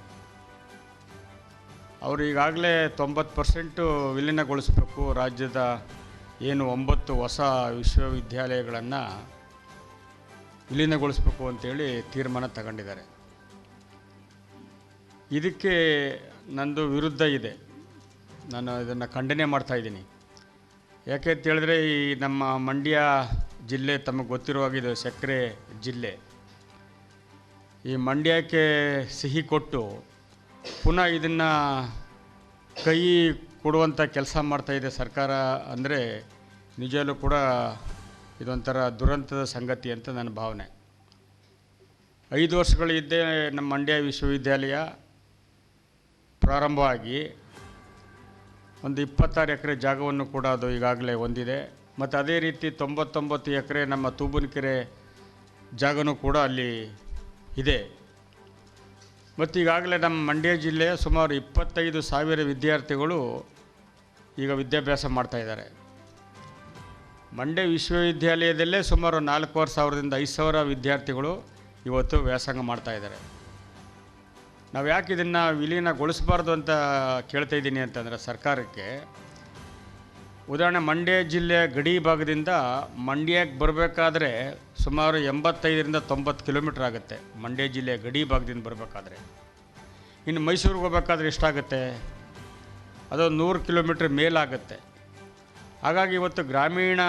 ಅವರು ಈಗಾಗಲೇ ತೊಂಬತ್ತು ಪರ್ಸೆಂಟು ವಿಲೀನಗೊಳಿಸಬೇಕು. ರಾಜ್ಯದ ಏನು ಒಂಬತ್ತು ಹೊಸ ವಿಶ್ವವಿದ್ಯಾಲಯಗಳನ್ನು ವಿಲೀನಗೊಳಿಸಬೇಕು ಅಂತೇಳಿ ತೀರ್ಮಾನ ತಗೊಂಡಿದ್ದಾರೆ. ಇದಕ್ಕೆ ನಂದು ವಿರುದ್ಧ ಇದೆ. ನಾನು ಇದನ್ನು ಖಂಡನೆ ಮಾಡ್ತಾಯಿದ್ದೀನಿ ಯಾಕೆ ಅಂತ ಹೇಳಿದ್ರೆ, ಈ ನಮ್ಮ ಮಂಡ್ಯ ಜಿಲ್ಲೆ ತಮಗೆ ಗೊತ್ತಿರೋ ಹಾಗೆ ಸಕ್ಕರೆ ಜಿಲ್ಲೆ. ಈ ಮಂಡ್ಯಕ್ಕೆ ಸಿಹಿ ಕೊಟ್ಟು ಪುನಃ ಇದನ್ನು ಕೈ ಕೊಡುವಂಥ ಕೆಲಸ ಮಾಡ್ತಾಯಿದೆ ಸರ್ಕಾರ ಅಂದರೆ ನಿಜಲ್ಲೂ ಕೂಡ ಇದೊಂಥರ ದುರಂತದ ಸಂಗತಿ ಅಂತ ನನ್ನ ಭಾವನೆ. ಐದು ವರ್ಷಗಳಿದ್ದೇ ನಮ್ಮ ಮಂಡ್ಯ ವಿಶ್ವವಿದ್ಯಾಲಯ ಪ್ರಾರಂಭವಾಗಿ ಒಂದು ಇಪ್ಪತ್ತಾರು ಎಕರೆ ಜಾಗವನ್ನು ಕೂಡ ಅದು ಈಗಾಗಲೇ ಹೊಂದಿದೆ. ಮತ್ತು ಅದೇ ರೀತಿ ತೊಂಬತ್ತೊಂಬತ್ತು ಎಕರೆ ನಮ್ಮ ತೂಬನಕೆರೆ ಜಾಗನೂ ಕೂಡ ಅಲ್ಲಿ ಇದೆ. ಮತ್ತು ಈಗಾಗಲೇ ನಮ್ಮ ಮಂಡ್ಯ ಜಿಲ್ಲೆಯ ಸುಮಾರು ಇಪ್ಪತ್ತೈದು ಸಾವಿರ ವಿದ್ಯಾರ್ಥಿಗಳು ಈಗ ವಿದ್ಯಾಭ್ಯಾಸ ಮಾಡ್ತಾಯಿದ್ದಾರೆ ಮಂಡ್ಯ ವಿಶ್ವವಿದ್ಯಾಲಯದಲ್ಲೇ ಸುಮಾರು ನಾಲ್ಕೂವರೆ ಸಾವಿರದಿಂದ ಐದು ಸಾವಿರ ವಿದ್ಯಾರ್ಥಿಗಳು ಇವತ್ತು ವ್ಯಾಸಂಗ ಮಾಡ್ತಾಯಿದ್ದಾರೆ ನಾವು ಯಾಕೆ ಇದನ್ನು ವಿಲೀನಗೊಳಿಸಬಾರ್ದು ಅಂತ ಕೇಳ್ತಾ ಇದ್ದೀನಿ ಅಂತಂದರೆ ಸರ್ಕಾರಕ್ಕೆ. ಉದಾಹರಣೆ ಮಂಡ್ಯ ಜಿಲ್ಲೆಯ ಗಡಿ ಭಾಗದಿಂದ ಮಂಡ್ಯಕ್ಕೆ ಬರಬೇಕಾದ್ರೆ ಸುಮಾರು ಎಂಬತ್ತೈದರಿಂದ ತೊಂಬತ್ತು ಕಿಲೋಮೀಟ್ರ್ ಆಗುತ್ತೆ. ಮಂಡ್ಯ ಜಿಲ್ಲೆ ಗಡಿ ಭಾಗದಿಂದ ಬರಬೇಕಾದ್ರೆ. ಇನ್ನು ಮೈಸೂರಿಗೆ ಹೋಗ್ಬೇಕಾದ್ರೆ ಎಷ್ಟಾಗುತ್ತೆ ಅದು ನೂರು ಕಿಲೋಮೀಟ್ರ್ ಮೇಲಾಗುತ್ತೆ. ಹಾಗಾಗಿ ಇವತ್ತು ಗ್ರಾಮೀಣ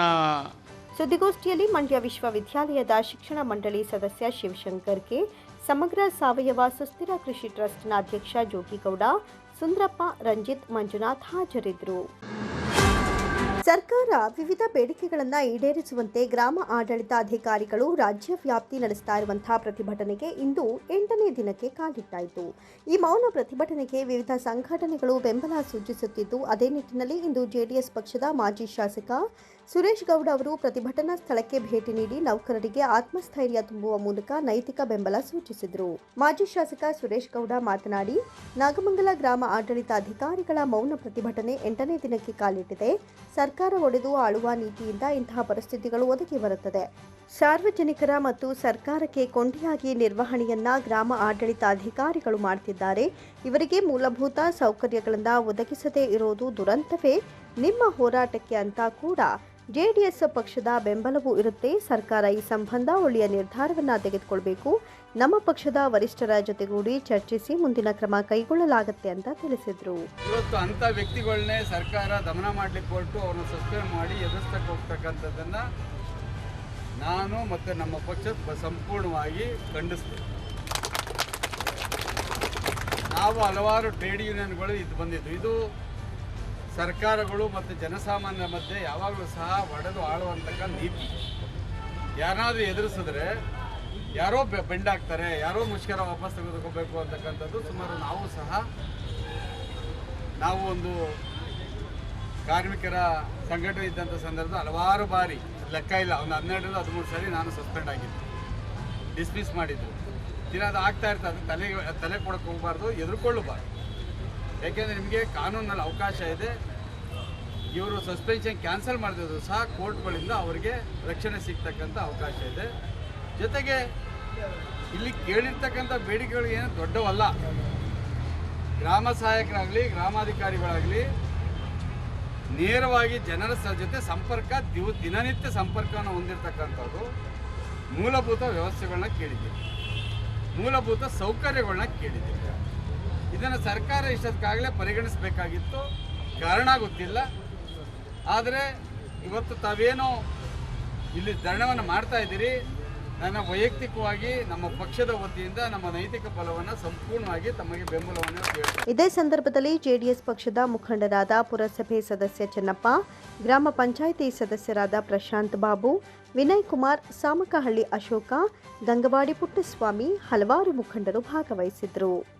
ಸುದ್ದಿಗೋಷ್ಠಿಯಲ್ಲಿ ಮಂಡ್ಯ ವಿಶ್ವವಿದ್ಯಾಲಯದ ಶಿಕ್ಷಣ ಮಂಡಳಿ ಸದಸ್ಯ ಶಿವಶಂಕರ್ ಕೆ, ಸಮಗ್ರ ಸಾವಯವ ಸುಸ್ಥಿರ ಕೃಷಿ ಟ್ರಸ್ಟ್ನ ಅಧ್ಯಕ್ಷ ಜೋಗಿಗೌಡ, ಸುಂದ್ರಪ್ಪ, ರಂಜಿತ್, ಮಂಜುನಾಥ್ ಹಾಜರಿದ್ದರು. ಸರ್ಕಾರ ವಿವಿಧ ಬೇಡಿಕೆಗಳನ್ನು ಈಡೇರಿಸುವಂತೆ ಗ್ರಾಮ ಆಡಳಿತಾಧಿಕಾರಿಗಳು ರಾಜ್ಯ ವ್ಯಾಪ್ತಿ ನಡೆಸ್ತಾ ಇರುವಂತಹ ಪ್ರತಿಭಟನೆಗೆ ಇಂದು ಎಂಟನೇ ದಿನಕ್ಕೆ ಕಾಲಿಟ್ಟಾಯಿತು. ಈ ಮೌನ ಪ್ರತಿಭಟನೆಗೆ ವಿವಿಧ ಸಂಘಟನೆಗಳು ಬೆಂಬಲ ಸೂಚಿಸುತ್ತಿದ್ದು, ಅದೇ ನಿಟ್ಟಿನಲ್ಲಿ ಇಂದು ಜೆಡಿಎಸ್ ಪಕ್ಷದ ಮಾಜಿ ಶಾಸಕ ಸುರೇಶ್ ಗೌಡ ಅವರು ಪ್ರತಿಭಟನಾ ಸ್ಥಳಕ್ಕೆ ಭೇಟಿ ನೀಡಿ ನೌಕರರಿಗೆ ಆತ್ಮಸ್ಥೈರ್ಯ ತುಂಬುವ ಮೂಲಕ ನೈತಿಕ ಬೆಂಬಲ ಸೂಚಿಸಿದರು. ಮಾಜಿ ಶಾಸಕ ಸುರೇಶ್ ಗೌಡ ಮಾತನಾಡಿ, ನಾಗಮಂಗಲ ಗ್ರಾಮ ಆಡಳಿತಾಧಿಕಾರಿಗಳ ಮೌನ ಪ್ರತಿಭಟನೆ ಎಂಟನೇ ದಿನಕ್ಕೆ ಕಾಲಿಟ್ಟಿದೆ. ಸರ್ಕಾರ ಒಡೆದು ಆಳುವ ನೀತಿಯಿಂದ ಇಂತಹ ಪರಿಸ್ಥಿತಿಗಳು ಒದಗಿ ಬರುತ್ತದೆ. ಸಾರ್ವಜನಿಕರ ಮತ್ತು ಸರ್ಕಾರಕ್ಕೆ ಕೊಂಡಿಯಾಗಿ ನಿರ್ವಹಣೆಯನ್ನ ಗ್ರಾಮ ಆಡಳಿತಾಧಿಕಾರಿಗಳು ಮಾಡ್ತಿದ್ದಾರೆ. ಇವರಿಗೆ ಮೂಲಭೂತ ಸೌಕರ್ಯಗಳಿಂದ ಒದಗಿಸದೇ ಇರೋದು ದುರಂತವೇ. ನಿಮ್ಮ ಹೋರಾಟಕ್ಕೆ ಅಂತ ಕೂಡ ಜೆಡಿಎಸ್ ಪಕ್ಷದ ಬೆಂಬಲವೂ ಇರುತ್ತೆ. ಸರ್ಕಾರ ಈ ಸಂಬಂಧ ಒಳ್ಳೆಯ ನಿರ್ಧಾರವನ್ನು ತೆಗೆದುಕೊಳ್ಬೇಕು. ನಮ್ಮ ಪಕ್ಷದ ವರಿಷ್ಠರ ಜೊತೆಗೂಡಿ ಚರ್ಚಿಸಿ ಮುಂದಿನ ಕ್ರಮ ಕೈಗೊಳ್ಳಲಾಗುತ್ತೆ ಅಂತ ತಿಳಿಸಿದರು. ಇವತ್ತು ಅಂಥ ವ್ಯಕ್ತಿಗಳನ್ನೇ ಸರ್ಕಾರ ದಮನ ಮಾಡಲಿಕ್ಕೆ ಹೊರಟು ಅವರನ್ನು ಸಸ್ಪೆಂಡ್ ಮಾಡಿ ಎದುರಿಸ್ತಕ್ಕೆ ಹೋಗ್ತಕ್ಕಂಥದ್ದನ್ನು ನಾನು ಮತ್ತು ನಮ್ಮ ಪಕ್ಷ ಸಂಪೂರ್ಣವಾಗಿ ಖಂಡಿಸ್ತೀವಿ ನಾವು ಹಲವಾರು ಟ್ರೇಡ್ ಯೂನಿಯನ್ಗಳು ಇದು ಬಂದಿದ್ದು. ಇದು ಸರ್ಕಾರಗಳು ಮತ್ತು ಜನಸಾಮಾನ್ಯರ ಮಧ್ಯೆ ಯಾವಾಗಲೂ ಸಹ ಒಡೆದು ಆಳುವಂತಕ್ಕ ನೀತಿ. ಯಾರಾದರೂ ಎದುರಿಸಿದ್ರೆ ಯಾರೋ ಬೆ- ಬೆಂಡ್ ಆಗ್ತಾರೆ ಯಾರೋ ಮುಷ್ಕರ ವಾಪಸ್ ತೆಗೆದುಕೋಬೇಕು ಅಂತಕ್ಕಂಥದ್ದು ಸುಮಾರು ನಾವು ಸಹ, ನಾವು ಒಂದು ಕಾರ್ಮಿಕರ ಸಂಘಟನೆ ಇದ್ದಂಥ ಸಂದರ್ಭದಲ್ಲಿ ಹಲವಾರು ಬಾರಿ, ಲೆಕ್ಕ ಇಲ್ಲ, ಒಂದು ಹನ್ನೆರಡರಿಂದ ಹದಿಮೂರು ಸಾರಿ ನಾನು ಸಸ್ಪೆಂಡ್ ಆಗಿದ್ದೆ, ಡಿಸ್ಮಿಸ್ ಮಾಡಿದ್ದು. ದಿನ ಅದು ಆಗ್ತಾ ಇರ್ತದೆ ಅದು ತಲೆ ತಲೆ ಕೊಡಕ್ಕೆ ಹೋಗಬಾರ್ದು, ಎದುರುಕೊಳ್ಳಬಾರ್ದು. ಯಾಕೆಂದರೆ ನಿಮಗೆ ಕಾನೂನಲ್ಲಿ ಅವಕಾಶ ಇದೆ. ಇವರು ಸಸ್ಪೆನ್ಷನ್ ಕ್ಯಾನ್ಸಲ್ ಮಾಡಿದ್ರು ಸಹ ಕೋರ್ಟ್ಗಳಿಂದ ಅವರಿಗೆ ರಕ್ಷಣೆ ಸಿಗ್ತಕ್ಕಂಥ ಅವಕಾಶ ಇದೆ. ಜೊತೆಗೆ ಇಲ್ಲಿ ಕೇಳಿರ್ತಕ್ಕಂಥ ಬೇಡಿಕೆಗಳು ಏನು ದೊಡ್ಡವಲ್ಲ. ಗ್ರಾಮ ಸಹಾಯಕರಾಗಲಿ, ಗ್ರಾಮಾಧಿಕಾರಿಗಳಾಗಲಿ ನೇರವಾಗಿ ಜನರ ಜೊತೆ ಸಂಪರ್ಕ, ದಿವ, ದಿನನಿತ್ಯ ಸಂಪರ್ಕವನ್ನು ಹೊಂದಿರತಕ್ಕಂಥದ್ದು ಮೂಲಭೂತ ವ್ಯವಸ್ಥೆಗಳನ್ನ ಕೇಳಿದ್ದೀವಿ. ಮೂಲಭೂತ ಸೌಕರ್ಯಗಳನ್ನ ಕೇಳಿದ್ದೀವಿ. ಇದನ್ನು ಸರ್ಕಾರ ಇಷ್ಟದಕ್ಕಾಗಲೇ ಪರಿಗಣಿಸಬೇಕಾಗಿತ್ತು. ಕಾರಣ ಗೊತ್ತಿಲ್ಲ. ಆದರೆ ಇವತ್ತು ತಾವೇನೋ ಇಲ್ಲಿ ಧರಣವನ್ನು ಮಾಡ್ತಾ ಇದ್ದೀರಿ. ನನ್ನ ವೈಯಕ್ತಿಕವಾಗಿ ನಮ್ಮ ಪಕ್ಷದ ವತಿಯಿಂದ ನಮ್ಮ ನೈತಿಕ ಬಲವನ್ನು ಸಂಪೂರ್ಣವಾಗಿ ತಮಗೆ ಬೆಂಬಲವನ್ನು ಇದೇ ಸಂದರ್ಭದಲ್ಲಿ ಜೆಡಿಎಸ್ ಪಕ್ಷದ ಮುಖಂಡರಾದ ಪುರಸಭೆ ಸದಸ್ಯ ಚೆನ್ನಪ್ಪ, ಗ್ರಾಮ ಪಂಚಾಯಿತಿ ಸದಸ್ಯರಾದ ಪ್ರಶಾಂತ್ ಬಾಬು, ವಿನಯ್ ಕುಮಾರ್, ಸಾಮಕಹಳ್ಳಿ ಅಶೋಕ, ಗಂಗವಾಡಿ ಪುಟ್ಟಸ್ವಾಮಿ ಹಲವಾರು ಮುಖಂಡರು ಭಾಗವಹಿಸಿದ್ರು.